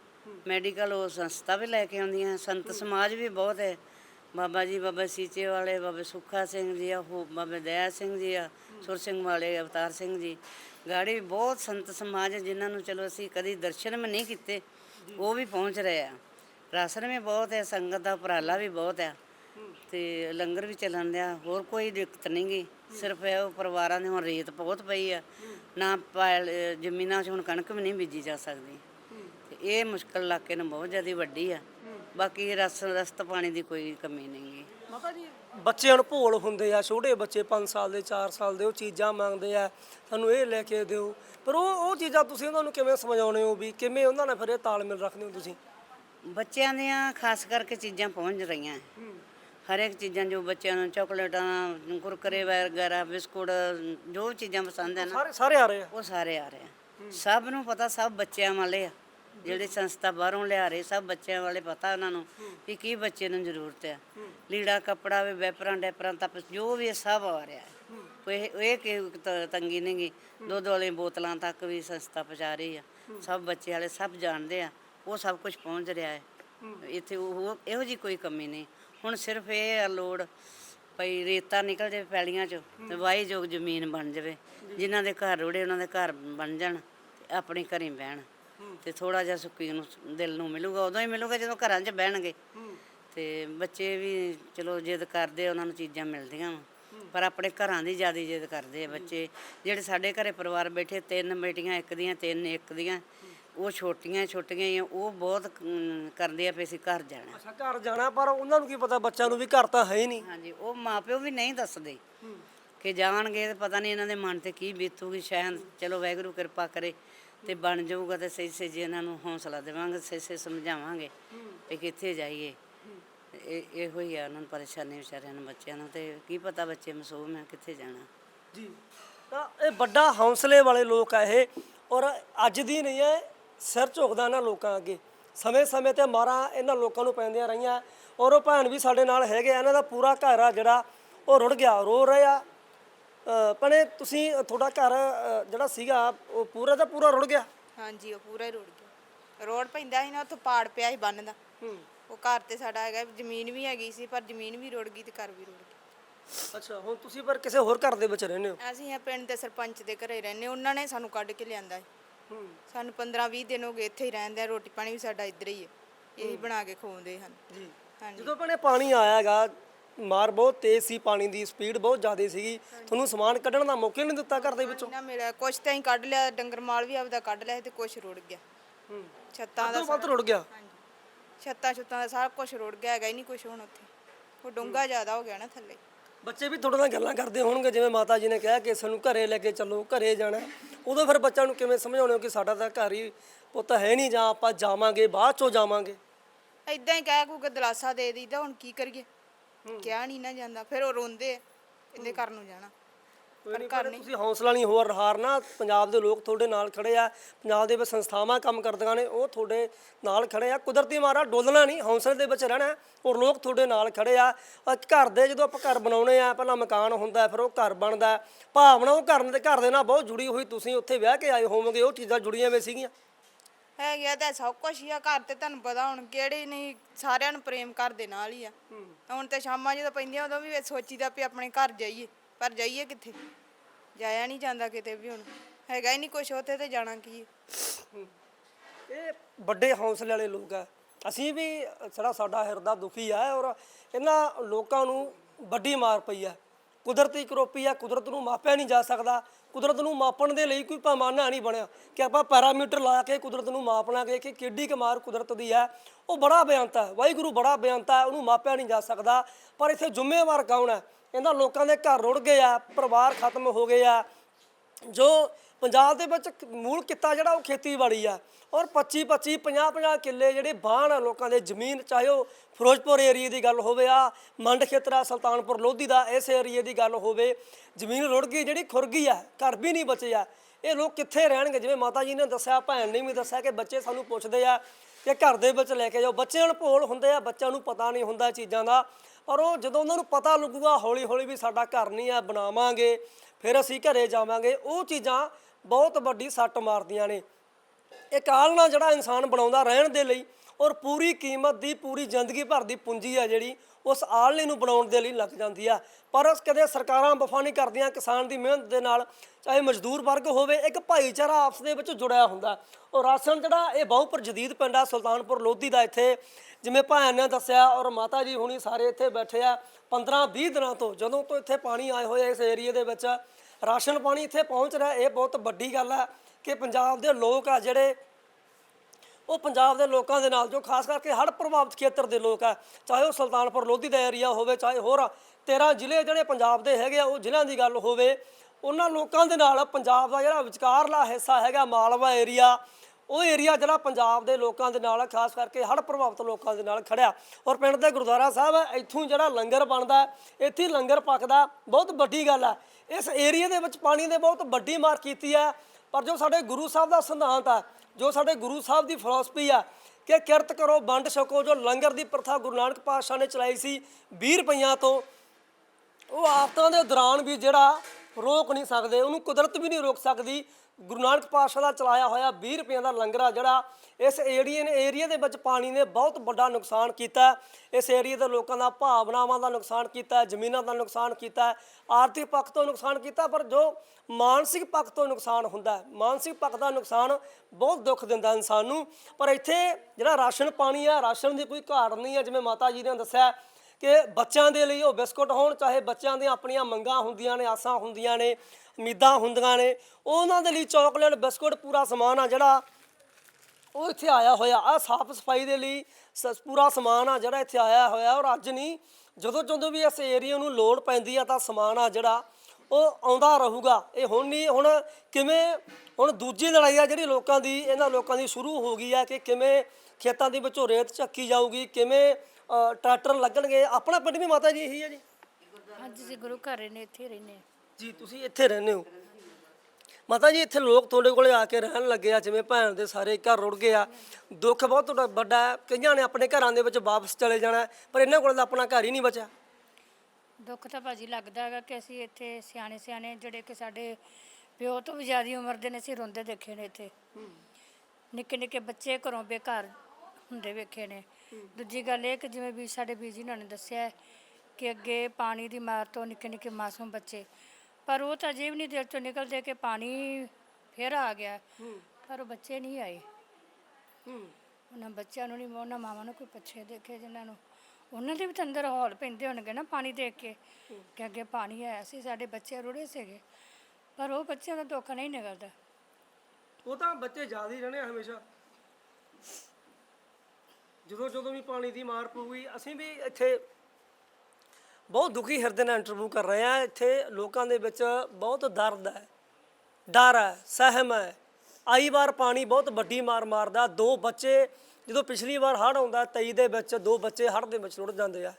ਮੈਡੀਕਲ ਉਹ ਸੰਸਥਾ ਵੀ ਲੈ ਕੇ ਆਉਂਦੀਆਂ ਸੰਤ ਸਮਾਜ ਵੀ ਬਹੁਤ ਹੈ। ਬਾਬਾ ਜੀ ਬਾਬਾ ਸੀਚੇ ਵਾਲੇ ਬਾਬਾ ਸੁੱਖਾ ਸਿੰਘ ਜੀ ਆ ਉਹ ਬਾਬਾ ਦਇਆ ਸਿੰਘ ਜੀ ਆ ਸੁਰ ਸਿੰਘ ਵਾਲੇ ਅਵਤਾਰ ਸਿੰਘ ਜੀ। ਗਾੜੀ ਬਹੁਤ ਸੰਤ ਸਮਾਜ ਹੈ ਜਿਨ੍ਹਾਂ ਨੂੰ ਚਲੋ ਅਸੀਂ ਕਦੀ ਦਰਸ਼ਨ ਵੀ ਨਹੀਂ ਕੀਤੇ, ਉਹ ਵੀ ਪਹੁੰਚ ਰਹੇ ਆ। ਰਾਸ਼ਨ ਵੀ ਬਹੁਤ ਹੈ ਸੰਗਤ ਦਾ ਉਪਰਾਲਾ ਵੀ ਬਹੁਤ ਹੈ ਤੇ ਲੰਗਰ ਵੀ ਚੱਲਣ ਦਿਆ ਹੋਰ ਕੋਈ ਦਿੱਕਤ ਨਹੀਂ ਗੀ। ਸਿਰਫ ਇਹ ਉਹ ਪਰਿਵਾਰਾਂ ਦੇ ਹੁਣ ਰੇਤ ਬਹੁਤ ਪਈ ਆ, ਨਾ ਪਾਲ- ਜ਼ਮੀਨਾਂ 'ਚ ਹੁਣ ਕਣਕ ਵੀ ਨਹੀਂ ਬੀਜੀ ਜਾ ਸਕਦੀ। ਤੇ ਇਹ ਮੁਸ਼ਕਲ ਇਲਾਕੇ ਨੂੰ ਬਹੁਤ ਜ਼ਿਆਦਾ ਵੱਡੀ ਆ, ਬਾਕੀ ਰਸ, ਰਸਤ ਪਾਣੀ ਦੀ ਕੋਈ ਕਮੀ ਨਹੀਂ ਗੀ। ਮਾਤਾ ਜੀ ਬੱਚੇ ਅਣਭੋਲ ਹੁੰਦੇ ਆ ਛੋਟੇ ਬੱਚੇ 5 ਸਾਲ ਦੇ 4 ਸਾਲ ਦੇ ਉਹ ਚੀਜ਼ਾਂ ਮੰਗਦੇ ਆ ਸਾਨੂੰ ਇਹ ਲੈ ਕੇ ਦਿਓ। ਪਰ ਉਹ ਉਹ ਚੀਜ਼ਾਂ ਤੁਸੀਂ ਉਹਨਾਂ ਨੂੰ ਕਿਵੇਂ ਸਮਝਾਉਂਦੇ ਹੋ ਵੀ ਕਿਵੇਂ ਉਹਨਾਂ ਨਾਲ ਫਿਰ ਇਹ ਤਾਲਮੇਲ ਰੱਖਦੇ ਹੋ ਤੁਸੀਂ? ਬੱਚਿਆਂ ਦੀਆਂ ਖਾਸ ਕਰਕੇ ਚੀਜ਼ਾਂ ਪਹੁੰਚ ਰਹੀਆਂ। ਹਰ ਇੱਕ ਚੀਜ਼ਾਂ ਜੋ ਬੱਚਿਆਂ ਨੂੰ ਚਾਕਲੇਟਾਂ ਕੁਰਕਰੇ ਵਗੈਰਾ ਬਿਸਕੁਟ ਜੋ ਚੀਜ਼ਾਂ ਪਸੰਦ ਹੈ ਨਾ ਸਾਰੇ ਸਾਰੇ ਆ ਰਹੇ ਆ। ਉਹ ਸਾਰੇ ਆ ਰਹੇ ਆ। ਸਭ ਨੂੰ ਪਤਾ ਸਭ ਬੱਚਿਆਂ ਵਾਲੇ ਆ। ਜਿਹੜੇ ਸੰਸਥਾ ਬਾਹਰੋਂ ਲਿਆ ਰਹੇ ਸਭ ਬੱਚਿਆਂ ਵਾਲੇ ਪਤਾ ਉਹਨਾਂ ਨੂੰ ਕਿ ਕੀ ਬੱਚੇ ਨੂੰ ਜ਼ਰੂਰਤ ਹੈ। ਲੀੜਾ ਕੱਪੜਾ ਵੀ ਵੈਪਰਾਂ ਡੈਪਰਾਂ ਤੱਕ ਜੋ ਵੀ ਸਭ ਆ ਰਿਹਾ। ਹੈ। ਕੋਈ ਇਹ- ਇਹ ਕਿ ਤੰਗੀ ਨਹੀਂ ਗੀ ਦੁੱਧ ਵਾਲੀਆਂ ਬੋਤਲਾਂ ਤੱਕ ਵੀ ਸੰਸਥਾ ਪਹੁੰਚਾ ਰਹੀ ਆ। ਸਭ ਬੱਚੇ ਵਾਲੇ ਸਭ ਜਾਣਦੇ ਆ। ਉਹ ਸਭ ਕੁਝ ਪਹੁੰਚ ਰਿਹਾ ਹੈ। ਇੱਥੇ ਉਹ ਇਹੋ ਜੀ ਕੋਈ ਕਮੀ ਨਹੀਂ। ਹੁਣ ਸਿਰਫ ਇਹ ਆ ਲੋੜ ਭਈ ਰੇਤਾ ਨਿਕਲ ਜਾਵੇ ਪੈਲੀਆਂ ਚ ਤੇ ਵਾਹੀ ਯੋਗ ਜ਼ਮੀਨ ਬਣ ਜਾਵੇ। ਜਿਨ੍ਹਾਂ ਦੇ ਘਰ ਰੋੜੇ ਉਹਨਾਂ ਦੇ ਘਰ ਬਣ ਜਾਣ ਆਪਣੇ ਘਰੇ ਬਹਿਣ। ਤੇ ਥੋੜਾ ਜਿਹਾ ਸੁੱਕੀ ਨੂੰ ਦਿਲ ਨੂੰ ਮਿਲੂਗਾ ਉਦੋਂ ਹੀ ਮਿਲੂਗਾ ਜਦੋਂ ਘਰਾਂ 'ਚ ਬਹਿਣਗੇ। ਤੇ ਬੱਚੇ ਵੀ ਚਲੋ ਜਿੱਦ ਕਰਦੇ ਆ, ਉਹਨਾਂ ਨੂੰ ਚੀਜ਼ਾਂ ਮਿਲਦੀਆਂ ਵਾ। ਪਰ ਆਪਣੇ ਘਰਾਂ ਦੀ ਜ਼ਿਆਦਾ ਜਿੱਦ ਕਰਦੇ ਆ ਬੱਚੇ। ਜਿਹੜੇ ਸਾਡੇ ਘਰੇ ਪਰਿਵਾਰ ਬੈਠੇ ਤਿੰਨ ਬੇਟੀਆਂ ਇੱਕ ਦੀਆਂ ਤਿੰਨ ਇੱਕ ਦੀਆਂ ਉਹ ਛੋਟੀਆਂ ਛੋਟੀਆਂ ਹੀ ਆ ਉਹ ਬਹੁਤ ਅਮ, ਕਰਦੇ ਆ ਵੀ ਅਸੀਂ ਘਰ ਜਾਣਾ। ਅੱਛਾ ਘਰ ਜਾਣਾ ਪਰ ਉਹਨਾਂ ਨੂੰ ਕੀ ਪਤਾ ਬੱਚਿਆਂ ਨੂੰ ਵੀ ਘਰ ਤਾਂ ਹੈ ਹੀ ਨਹੀਂ। ਹਾਂਜੀ ਉਹ ਮਾਪਿਓ ਵੀ ਨਹੀਂ ਦੱਸਦੇ ਕਿ ਜਾਣਗੇ ਤੇ ਪਤਾ ਨਹੀਂ ਇਹਨਾਂ ਦੇ ਮਨ ਤੇ ਕੀ ਬੀਤੂਗੀ ਸ਼ਾਇਦ ਚਲੋ ਵਾਹਿਗੁਰੂ ਕਿਰਪਾ ਕਰੇ। ਤੇ ਬਣ ਜਾਊਗਾ ਤੇ ਸਹੀ ਸਹੀ ਜੀ ਇਹਨਾਂ ਨੂੰ ਹੌਸਲਾ ਦੇਵਾਂਗੇ, ਸਹੀ ਸਹੀ ਸਮਝਾਵਾਂਗੇ ਵੀ ਕਿੱਥੇ ਜਾਈਏ। ਇਹ, ਇਹੋ ਹੀ ਆ ਉਹਨਾਂ ਨੂੰ ਪਰੇਸ਼ਾਨੀ ਵਿਚਾਰਿਆਂ ਨੂੰ, ਬੱਚਿਆਂ ਨੂੰ ਤੇ ਕੀ ਪਤਾ ਬੱਚੇ ਮਸੂਮ ਹੈ ਕਿੱਥੇ ਜਾਣਾ। ਜੀ। ਤਾਂ ਇਹ ਵੱਡਾ ਹੌਸਲੇ ਵਾਲੇ ਲੋਕ ਆ ਇਹ, ਔਰ ਅੱਜ ਦੀ ਨਹੀਂ ਹੈ, ਸਿਰ ਝੁਕਦਾ ਇਹਨਾਂ ਲੋਕਾਂ ਅੱਗੇ। ਸਮੇਂ-ਸਮੇਂ ਤੇ ਮਾਰਾਂ ਇਹਨਾਂ ਲੋਕਾਂ ਨੂੰ ਪੈਂਦੀਆਂ ਰਹੀਆਂ, ਔਰ ਉਹ ਭੈਣ ਵੀ ਸਾਡੇ ਨਾਲ ਹੈਗੇ ਆ, ਇਹਨਾਂ ਦਾ ਪੂਰਾ ਘਰ ਆ ਜਿਹੜਾ, ਉਹ ਰੁੜ ਗਿਆ, ਰੋ ਰਹੇ ਆ। ਭੈਣੇ ਤੁਸੀਂ ਤੁਹਾਡਾ ਘਰ ਅ, ਜਿਹੜਾ ਸੀਗਾ ਉਹ ਪੂਰਾ ਦਾ ਪੂਰਾ ਰੁੜ ਗਿਆ? ਹਾਂਜੀ ਉਹ ਪੂਰਾ ਹੀ ਰੁੜ ਗਿਆ। ਰੋਡ ਪੈਂਦਾ ਸੀ ਨਾ ਉੱਥੋਂ ਪਾੜ ਪਿਆ ਸੀ ਬੰਨ ਦਾ। ਹੂੰ। ਉਹ ਘਰ ਤੇ ਸਾਡਾ ਹੈਗਾ ਜ਼ਮੀਨ ਵੀ ਹੈਗੀ ਸੀ ਪਰ ਜ਼ਮੀਨ ਵੀ ਰੁੜ ਗਈ ਤੇ ਘਰ ਵੀ ਰੁੜ ਗਿਆ। ਅੱਛਾ ਹੁਣ ਤੁਸੀਂ ਪਰ ਕਿਸੇ ਹੋਰ ਘਰ ਦੇ ਵਿੱਚ ਰਹਿੰਦੇ ਹੋ? ਅਸੀਂ ਆ ਪਿੰਡ ਦੇ ਸਰਪੰਚ ਦੇ ਘਰੇ ਰਹਿੰਦੇ ਉਹਨਾਂ ਨੇ ਸਾਨੂੰ ਕੱਢ ਕੇ ਲਿਆਂਦਾ ਸੀ। ਹੂੰ। ਸਾਨੂੰ 15 20 ਦਿਨ ਹੋ ਗਏ ਇੱਥੇ ਹੀ ਰਹਿੰਦੇ ਆ ਰੋਟੀ ਪਾਣੀ ਵੀ ਸਾਡਾ ਇੱਧਰ ਹੀ ਹੈ। ਇਹੀ ਬਣਾ ਕੇ ਖਵਾਉਂਦੇ ਹਨ। ਜੀ। ਹਾਂਜੀ। ਜਦੋਂ ਭੈਣੇ ਪਾਣੀ ਆਇਆ ਹੈਗਾ ਮਾਰ ਬਹੁਤ ਤੇਜ਼ ਸੀ ਪਾਣੀ ਦੀ ਸਪੀਡ ਬਹੁਤ ਜ਼ਿਆਦਾ ਸੀਗੀ। ਤੁਹਾਨੂੰ ਸਮਾਨ ਕੱਢਣ ਦਾ ਮੌਕਾ ਹੀ ਨਹੀਂ ਦਿੱਤਾ ਘਰ ਦੇ ਵਿੱਚੋਂ? ਨਾ ਮਿਲਿਆ। ਕੁਛ ਤਾਂ ਹੀ ਕੱਢ ਲਿਆ ਡੰਗਰ ਮਾਲ ਵੀ ਆਪਦਾ ਕੱਢ ਲਿਆ ਤੇ ਕੁਛ ਰੁੜ ਗਿਆ। ਹੂੰ। ਛੱਤਾਂ ਦਾ ਵੱਧ ਰੁੜ ਗਿਆ? ਛੱਤਾਂ ਛੁੱਤਾਂ ਦਾ ਸਾਰਾ ਕੁਝ ਰੁੜ ਗਿਆ ਹੈਗਾ ਹੀ ਨਹੀਂ ਕੁਝ ਹੁਣ ਉੱਥੇ। ਉਹ ਡੂੰਘਾ ਜ਼ਿਆਦਾ ਹੋ ਗਿਆ ਨਾ ਥੱਲੇ। ਬੱਚੇ ਵੀ ਤੁਹਾਡੇ ਨਾਲ ਗੱਲਾਂ ਕਰਦੇ ਹੋਣਗੇ ਜਿਵੇਂ ਮਾਤਾ ਜੀ ਨੇ ਕਿਹਾ ਕਿ ਸਾਨੂੰ ਘਰੇ ਲੈ ਕੇ ਚੱਲੋ ਘਰੇ ਜਾਣਾ। ਉਦੋਂ ਫਿਰ ਬੱਚਿਆਂ ਨੂੰ ਕਿਵੇਂ ਸਮਝਾਉਣੇ ਹੋ ਕਿ ਸਾਡਾ ਤਾਂ ਘਰ ਹੀ ਪੁੱਤ ਹੈ ਨਹੀਂ ਜਾਂ ਆਪਾਂ ਜਾਵਾਂਗੇ ਬਾਅਦ ਚੋਂ ਜਾਵਾਂਗੇ? ਐਦਾਂ ਹੀ ਕਹਿ ਕੂ ਕੇ ਦਲਾਸਾ ਦੇ ਦਈਦਾ ਹੁਣ ਕੀ ਕਰੀਏ? ਕਿਹਾ ਨਹੀਂ ਨਾ ਜਾਂਦਾ ਫਿਰ ਉਹ ਰੋਂਦੇ ਆ ਇਹਦੇ ਘਰ ਨੂੰ ਜਾਣਾ। ਕੋਈ ਨਹੀਂ ਪਰ ਤੁਸੀਂ ਹੌਸਲਾ ਨਹੀਂ ਹੋਰ ਹਾਰਨਾ ਪੰਜਾਬ ਦੇ ਲੋਕ ਤੁਹਾਡੇ ਨਾਲ ਖੜੇ ਆ ਪੰਜਾਬ ਦੇ ਵਿੱਚ ਸੰਸਥਾਵਾਂ ਕੰਮ ਕਰਦੀਆਂ ਨੇ ਉਹ ਤੁਹਾਡੇ ਨਾਲ ਖੜੇ ਆ। ਕੁਦਰਤੀ ਮਾਰਾ ਡੋਲਣਾ ਨਹੀਂ ਹੌਸਲੇ ਦੇ ਵਿੱਚ ਰਹਿਣਾ ਔਰ ਲੋਕ ਤੁਹਾਡੇ ਨਾਲ ਖੜੇ ਆ। ਅਹ ਘਰ ਦੇ ਜਦੋਂ ਆਪਾਂ ਘਰ ਬਣਾਉਣੇ ਆ ਪਹਿਲਾਂ ਮਕਾਨ ਹੁੰਦਾ ਫਿਰ ਉਹ ਘਰ ਬਣਦਾ। ਭਾਵਨਾ ਉਹ ਘਰ ਦੇ ਘਰ ਦੇ ਨਾਲ ਬਹੁਤ ਜੁੜੀ ਹੋਈ ਤੁਸੀਂ ਉੱਥੇ ਵਿਆਹ ਕੇ ਆਏ ਹੋਵੋਗੇ ਉਹ ਚੀਜ਼ਾਂ ਜੁੜੀਆਂ ਵੇ ਸੀਗੀਆਂ। ਹੈ ਗਿਆ ਤਾਂ ਸਭ ਕੁਝ ਹੀ ਆ ਘਰ ਤੇ ਤੁਹਾਨੂੰ ਪਤਾ ਹੁਣ ਕਿਹੜੇ ਨਹੀਂ ਸਾਰਿਆਂ ਨੂੰ ਪ੍ਰੇਮ ਘਰ ਦੇ ਨਾਲ ਹੀ ਆ। ਹੁਣ ਤੇ ਸ਼ਾਮਾਂ ਜਦੋਂ ਪੈਂਦੀਆਂ ਉਦੋਂ ਵੀ ਸੋਚੀਦਾ ਵੀ ਆਪਣੇ ਘਰ ਜਾਈਏ ਪਰ ਜਾਈਏ ਕਿੱਥੇ? ਜਾਇਆ ਨਹੀਂ ਜਾਂਦਾ ਕਿਤੇ ਵੀ ਹੁਣ। ਹੈਗਾ ਹੀ ਨਹੀਂ ਕੁਛ ਉੱਥੇ ਤੇ ਜਾਣਾ ਕੀ ਇਹ ਵੱਡੇ ਹੌਸਲੇ ਵਾਲੇ ਲੋਕ ਆ। ਅਸੀਂ ਵੀ ਜਿਹੜਾ ਸਾਡਾ ਹਿਰਦਾ ਦੁਖੀ ਆ ਔਰ ਇਹਨਾਂ ਲੋਕਾਂ ਨੂੰ ਵੱਡੀ ਮਾਰ ਪਈ ਆ। ਕੁਦਰਤੀ ਕਰੋਪੀ ਆ ਕੁਦਰਤ ਨੂੰ ਮਾਪਿਆ ਨਹੀਂ ਜਾ ਸਕਦਾ। ਕੁਦਰਤ ਨੂੰ ਮਾਪਣ ਦੇ ਲਈ ਕੋਈ ਪੈਮਾਨਾ ਨਹੀਂ ਬਣਿਆ ਕਿ ਆਪਾਂ ਪੈਰਾਮੀਟਰ ਲਾ ਕੇ ਕੁਦਰਤ ਨੂੰ ਮਾਪਣਾ ਕਿ ਕਿ ਕਿੱਡੀ ਕਮਾਰ ਕੁਦਰਤ ਦੀ ਹੈ। ਉਹ ਬੜਾ ਬਿਆਨਤਾ ਹੈ। ਵਾਹਿਗੁਰੂ ਬੜਾ ਬਿਆਨਤਾ ਹੈ। ਉਹਨੂੰ ਮਾਪਿਆ ਨਹੀਂ ਜਾ ਸਕਦਾ। ਪਰ ਇੱਥੇ ਜ਼ਿੰਮੇਵਾਰ ਕੌਣ ਹੈ? ਇਹਨਾਂ ਲੋਕਾਂ ਦੇ ਘਰ ਰੁੜ ਗਏ ਆ। ਪਰਿਵਾਰ ਖਤਮ ਹੋ ਗਏ ਆ। ਜੋ ਪੰਜਾਬ ਦੇ ਵਿੱਚ ਮੂਲ ਕਿੱਤਾ ਜਿਹੜਾ ਉਹ ਖੇਤੀਬਾੜੀ ਆ। ਔਰ 25 25 50 50 ਕਿੱਲੇ ਜਿਹੜੇ ਬਾਣ ਆ ਲੋਕਾਂ ਦੇ ਜ਼ਮੀਨ, ਚਾਹੇ ਉਹ ਫਿਰੋਜ਼ਪੁਰ ਏਰੀਏ ਦੀ ਗੱਲ ਹੋਵੇ ਆ, ਮੰਡ ਖੇਤਰ ਆ, ਸੁਲਤਾਨਪੁਰ ਲੋਧੀ ਦਾ, ਇਸ ਏਰੀਏ ਦੀ ਗੱਲ ਹੋਵੇ, ਜ਼ਮੀਨ ਰੁੜ ਗਈ, ਜਿਹੜੀ ਖੁਰਗੀ ਆ, ਘਰ ਵੀ ਨਹੀਂ ਬਚੇ ਆ। ਇਹ ਲੋਕ ਕਿੱਥੇ ਰਹਿਣਗੇ? ਜਿਵੇਂ ਮਾਤਾ ਜੀ ਨੇ ਦੱਸਿਆ, ਭੈਣ ਨੇ ਵੀ ਦੱਸਿਆ ਕਿ ਬੱਚੇ ਸਾਨੂੰ ਪੁੱਛਦੇ ਆ ਕਿ ਘਰ ਦੇ ਵਿੱਚ ਲੈ ਕੇ ਜਾਓ। ਬੱਚੇ ਅਣਭੋਲ ਹੁੰਦੇ ਆ, ਬੱਚਿਆਂ ਨੂੰ ਪਤਾ ਨਹੀਂ ਹੁੰਦਾ ਚੀਜ਼ਾਂ ਦਾ। ਔਰ ਉਹ ਜਦੋਂ ਉਹਨਾਂ ਨੂੰ ਪਤਾ ਲੱਗੂਗਾ ਹੌਲੀ ਹੌਲੀ ਵੀ ਸਾਡਾ ਘਰ ਨਹੀਂ ਆ, ਬਣਾਵਾਂਗੇ, ਫਿਰ ਅਸੀਂ ਘਰੇ ਜਾਵਾਂਗੇ, ਉਹ ਚੀਜ਼ਾਂ ਬਹੁਤ ਵੱਡੀ ਸੱਟ ਮਾਰਦੀਆਂ ਨੇ। ਇਹ ਕਾਲਨਾ ਜਿਹੜਾ ਇਨਸਾਨ ਬਣਾਉਂਦਾ ਰਹਿਣ ਦੇ ਲਈ ਔਰ ਪੂਰੀ ਕੀਮਤ ਦੀ, ਪੂਰੀ ਜ਼ਿੰਦਗੀ ਭਰ ਦੀ ਪੂੰਜੀ ਆ ਜਿਹੜੀ, ਉਸ ਆਲਣੇ ਨੂੰ ਬਣਾਉਣ ਦੇ ਲਈ ਲੱਗ ਜਾਂਦੀ ਆ। ਪਰ ਉਸ ਕਦੇ ਸਰਕਾਰਾਂ ਵਫਾ ਨਹੀਂ ਕਰਦੀਆਂ, ਕਿਸਾਨ ਦੀ ਮਿਹਨਤ ਦੇ ਨਾਲ, ਚਾਹੇ ਮਜ਼ਦੂਰ ਵਰਗ ਹੋਵੇ, ਇੱਕ ਭਾਈਚਾਰਾ ਆਪਸ ਦੇ ਵਿੱਚ ਜੁੜਿਆ ਹੁੰਦਾ। ਔਰ ਰਾਸ਼ਨ ਜਿਹੜਾ, ਇਹ ਬਹੁਪਰ ਜਦੀਦ ਪਿੰਡ ਆ, ਸੁਲਤਾਨਪੁਰ ਲੋਧੀ ਦਾ ਇੱਥੇ। ਜਿਵੇਂ ਭੈਣ ਨੇ ਦੱਸਿਆ, ਔਰ ਮਾਤਾ ਜੀ ਹੁਣੀ ਸਾਰੇ ਇੱਥੇ ਬੈਠੇ ਆ 15 20 ਦਿਨਾਂ ਤੋਂ, ਜਦੋਂ ਤੋਂ ਇੱਥੇ ਪਾਣੀ ਆਏ ਹੋਏ ਇਸ ਏਰੀਏ ਦੇ ਵਿੱਚ ਰਾਸ਼ਨ ਪਾਣੀ ਇੱਥੇ ਪਹੁੰਚ ਰਿਹਾ, ਇਹ ਬਹੁਤ ਵੱਡੀ ਗੱਲ ਹੈ ਕਿ ਪੰਜਾਬ ਦੇ ਲੋਕ ਆ ਜਿਹੜੇ, ਉਹ ਪੰਜਾਬ ਦੇ ਲੋਕਾਂ ਦੇ ਨਾਲ ਜੋ ਖਾਸ ਕਰਕੇ ਹੜ੍ਹ ਪ੍ਰਭਾਵਿਤ ਖੇਤਰ ਦੇ ਲੋਕ ਆ, ਚਾਹੇ ਉਹ ਸੁਲਤਾਨਪੁਰ ਲੋਧੀ ਦਾ ਏਰੀਆ ਹੋਵੇ, ਚਾਹੇ ਹੋਰ 13 ਜ਼ਿਲ੍ਹੇ ਜਿਹੜੇ ਪੰਜਾਬ ਦੇ ਹੈਗੇ ਆ, ਉਹ ਜ਼ਿਲ੍ਹਿਆਂ ਦੀ ਗੱਲ ਹੋਵੇ, ਉਹਨਾਂ ਲੋਕਾਂ ਦੇ ਨਾਲ ਪੰਜਾਬ ਦਾ ਜਿਹੜਾ ਵਿਚਕਾਰਲਾ ਹਿੱਸਾ ਹੈਗਾ, ਮਾਲਵਾ ਏਰੀਆ ਉਹ ਏਰੀਆ ਜਿਹੜਾ ਪੰਜਾਬ ਦੇ ਲੋਕਾਂ ਦੇ ਨਾਲ ਖਾਸ ਕਰਕੇ ਹੜ੍ਹ ਪ੍ਰਭਾਵਿਤ ਲੋਕਾਂ ਦੇ ਨਾਲ ਖੜਿਆ। ਔਰ ਪਿੰਡ ਦੇ ਗੁਰਦੁਆਰਾ ਸਾਹਿਬ ਹੈ ਇੱਥੋਂ ਜਿਹੜਾ ਲੰਗਰ ਬਣਦਾ, ਇੱਥੇ ਲੰਗਰ ਪੱਕਦਾ, ਬਹੁਤ ਵੱਡੀ ਗੱਲ ਹੈ ਇਸ ਏਰੀਆ ਦੇ ਵਿੱਚ ਪਾਣੀ ਨੇ ਬਹੁਤ ਵੱਡੀ ਮਾਰ ਕੀਤੀ ਹੈ ਪਰ ਜੋ ਸਾਡੇ ਗੁਰੂ ਸਾਹਿਬ ਦਾ ਸਿਧਾਂਤ ਆ, ਜੋ ਸਾਡੇ ਗੁਰੂ ਸਾਹਿਬ ਦੀ ਫਿਲਾਸਫੀ ਆ, ਕਿ ਕਿਰਤ ਕਰੋ, ਵੰਡ ਛਕੋ, ਜੋ ਲੰਗਰ ਦੀ ਪ੍ਰਥਾ ਗੁਰੂ ਨਾਨਕ ਪਾਤਸ਼ਾਹ ਨੇ ਚਲਾਈ ਸੀ 20 ਰੁਪਈਆਂ ਤੋਂ, ਉਹ ਆਫਤਾਂ ਦੇ ਦੌਰਾਨ ਵੀ ਜਿਹੜਾ ਰੋਕ ਨਹੀਂ ਸਕਦੇ, ਉਹਨੂੰ ਕੁਦਰਤ ਵੀ ਨਹੀਂ ਰੋਕ ਸਕਦੀ। ਗੁਰੂ ਨਾਨਕ ਪਾਤਸ਼ਾਹ ਦਾ ਚਲਾਇਆ ਹੋਇਆ 20 ਰੁਪਏ ਦਾ ਲੰਗਰ ਆ ਜਿਹੜਾ ਇਸ ਏਰੀਏ ਨੇ ਏਰੀਆ ਦੇ ਵਿੱਚ ਪਾਣੀ ਨੇ ਬਹੁਤ ਵੱਡਾ ਨੁਕਸਾਨ ਕੀਤਾ। ਇਸ ਏਰੀਏ ਦੇ ਲੋਕਾਂ ਦਾ ਭਾਵਨਾਵਾਂ ਦਾ ਨੁਕਸਾਨ ਕੀਤਾ, ਜ਼ਮੀਨਾਂ ਦਾ ਨੁਕਸਾਨ ਕੀਤਾ, ਆਰਥਿਕ ਪੱਖ ਤੋਂ ਨੁਕਸਾਨ ਕੀਤਾ, ਪਰ ਜੋ ਮਾਨਸਿਕ ਪੱਖ ਤੋਂ ਨੁਕਸਾਨ ਹੁੰਦਾ ਮਾਨਸਿਕ ਪੱਖ ਦਾ ਨੁਕਸਾਨ ਬਹੁਤ ਦੁੱਖ ਦਿੰਦਾ ਇਨਸਾਨ ਨੂੰ। ਪਰ ਇੱਥੇ ਜਿਹੜਾ ਰਾਸ਼ਨ ਪਾਣੀ ਆ, ਰਾਸ਼ਨ ਦੀ ਕੋਈ ਘਾਟ ਨਹੀਂ ਹੈ ਜਿਵੇਂ ਮਾਤਾ ਜੀ ਨੇ ਦੱਸਿਆ ਕਿ ਬੱਚਿਆਂ ਦੇ ਲਈ ਉਹ ਬਿਸਕੁਟ ਹੋਣ, ਚਾਹੇ ਬੱਚਿਆਂ ਦੀਆਂ ਆਪਣੀਆਂ ਮੰਗਾਂ ਹੁੰਦੀਆਂ ਨੇ, ਆਸਾਂ ਹੁੰਦੀਆਂ ਨੇ ਉਮੀਦਾਂ ਹੁੰਦੀਆਂ ਨੇ। ਉਹਨਾਂ ਦੇ ਲਈ ਚਾਕਲੇਟ ਬਿਸਕੁਟ ਪੂਰਾ ਸਮਾਨ ਆ ਜਿਹੜਾ ਉਹ ਇੱਥੇ ਆਇਆ ਹੋਇਆ। ਆ ਸਾਫ਼ ਸਫ਼ਾਈ ਦੇ ਲਈ ਸ- ਪੂਰਾ ਸਮਾਨ ਆ ਜਿਹੜਾ ਇੱਥੇ ਆਇਆ ਹੋਇਆ। ਔਰ ਅੱਜ ਨਹੀਂ ਜਦੋਂ ਜਦੋਂ ਵੀ ਇਸ ਏਰੀਆ ਨੂੰ ਲੋੜ ਪੈਂਦੀ ਆ ਤਾਂ ਸਮਾਨ ਆ ਜਿਹੜਾ ਉਹ ਆਉਂਦਾ ਰਹੂਗਾ। ਇਹ ਹੁਣ ਨਹੀਂ ਹੁਣ ਕਿਵੇਂ ਹੁਣ ਦੂਜੀ ਲੜਾਈ ਆ ਜਿਹੜੀ ਲੋਕਾਂ ਦੀ ਇਹਨਾਂ ਲੋਕਾਂ ਦੀ ਸ਼ੁਰੂ ਹੋ ਗਈ ਆ ਕਿ ਕਿਵੇਂ ਖੇਤਾਂ ਦੇ ਵਿੱਚੋਂ ਰੇਤ ਚੱਕੀ ਜਾਊਗੀ ਕਿਵੇਂ ਅ, ਟਰੈਕਟਰ ਲੱਗਣਗੇ। ਆਪਣਾ ਪਿੰਡ ਵੀ ਮਾਤਾ ਜੀ ਇਹੀ ਹੈ ਜੀ? ਅੱਜ ਜੀ ਗੁਰੂ ਘਰ ਰਹਿੰਦੇ ਇੱਥੇ ਰਹਿੰਦੇ ਜੀ ਤੁਸੀਂ ਇੱਥੇ ਰਹਿੰਦੇ ਹੋ। ਮਾਤਾ ਜੀ ਇੱਥੇ ਲੋਕ ਤੁਹਾਡੇ ਕੋਲੇ ਆ ਕੇ ਰਹਿਣ ਲੱਗੇ ਆ ਜਿਵੇਂ ਭੈਣ ਦੇ ਸਾਰੇ ਘਰ ਰੁੜ ਗਏ ਆ। ਦੁੱਖ ਬਹੁਤ ਤੁਹਾਡਾ ਵੱਡਾ ਹੈ। ਕਈਆਂ ਨੇ ਆਪਣੇ ਘਰਾਂ ਦੇ ਵਿੱਚ ਵਾਪਸ ਚਲੇ ਜਾਣਾ ਹੈ, ਪਰ ਇਹਨਾਂ ਕੋਲ ਤਾਂ ਆਪਣਾ ਘਰ ਹੀ ਨਹੀਂ ਬਚਿਆ। ਦੁੱਖ ਤਾਂ ਭਾਜੀ ਲੱਗਦਾ ਹੈਗਾ ਕਿ ਅਸੀਂ ਇੱਥੇ ਸਿਆਣੇ ਸਿਆਣੇ ਜਿਹੜੇ ਕਿ ਸਾਡੇ ਪਿਓ ਤੋਂ ਵੀ ਜ਼ਿਆਦਾ ਉਮਰ ਦੇ ਨੇ ਅਸੀਂ ਰੋਂਦੇ ਦੇਖੇ ਨੇ ਇੱਥੇ। ਨਿੱਕੇ ਨਿੱਕੇ ਬੱਚੇ ਘਰੋਂ ਬੇਘਰ ਹੁੰਦੇ ਵੇਖੇ ਨੇ। ਦੂਜੀ ਗੱਲ ਇਹ ਕਿ ਜਿਵੇਂ ਵੀ ਸਾਡੇ ਬੀਜੀ ਨੇ ਦੱਸਿਆ ਹੈ ਕਿ ਅੱਗੇ ਪਾਣੀ ਦੀ ਮਾਰ ਤੋਂ ਨਿੱਕੇ ਨਿੱਕੇ ਮਾਸੂਮ ਬੱਚੇ ਪਰ ਉਹ ਤਾਂ ਵੀ ਨਹੀਂ ਦਿਲ ਚੋਂ ਨਿਕਲਦੇ ਕਿ ਪਾਣੀ ਫਿਰ ਆ ਗਿਆ। ਪਰ ਉਹ ਬੱਚੇ ਨਹੀਂ ਆਏ। ਉਹਨਾਂ ਬੱਚਿਆਂ ਨੂੰ ਨਹੀਂ ਉਹਨਾਂ ਮਾਵਾਂ ਨੂੰ ਕੋਈ ਪੁੱਛੇ ਦੇਖੇ ਜਿਨ੍ਹਾਂ ਨੂੰ। ਉਹਨਾਂ ਦੇ ਵੀ ਤਾਂ ਅੰਦਰ ਹੌਲ ਪੈਂਦੇ ਹੋਣਗੇ ਨਾ ਪਾਣੀ ਦੇਖ ਕੇ ਕਿ ਅੱਗੇ ਪਾਣੀ ਆਇਆ ਸੀ ਸਾਡੇ ਬੱਚੇ ਰੁੜੇ ਸੀਗੇ। ਪਰ ਉਹ ਬੱਚਿਆਂ ਦਾ ਦੁੱਖ ਨਹੀਂ ਨਿਕਲਦਾ ਉਹ ਤਾਂ ਬੱਚੇ ਜ਼ਿਆਦਾ ਹੀ ਰਹਿਣੇ ਆ ਹਮੇਸ਼ਾ। ਜਦੋਂ ਜਦੋਂ ਵੀ ਪਾਣੀ ਦੀ ਮਾਰ ਪਊਗੀ ਅਸੀਂ ਵੀ ਇੱਥੇ ਬਹੁਤ ਦੁਖੀ ਹਿਰਦੇ ਨਾਲ ਇੰਟਰਵਿਊ ਕਰ ਰਹੇ ਆ ਇੱਥੇ ਲੋਕਾਂ ਦੇ ਵਿੱਚ ਬਹੁਤ ਦਰਦ ਹੈ, ਡਰ ਹੈ, ਸਹਿਮ ਹੈ। ਆਈ ਵਾਰ ਪਾਣੀ ਬਹੁਤ ਵੱਡੀ ਮਾਰ ਮਾਰਦਾ। ਦੋ ਬੱਚੇ, ਜਦੋਂ ਪਿਛਲੀ ਵਾਰ ਹੜ੍ਹ ਆਉਂਦਾ 23 ਦੇ ਵਿੱਚ ਦੋ ਬੱਚੇ ਹੜ੍ਹ ਦੇ ਵਿੱਚ ਰੁੜ ਜਾਂਦੇ ਆ।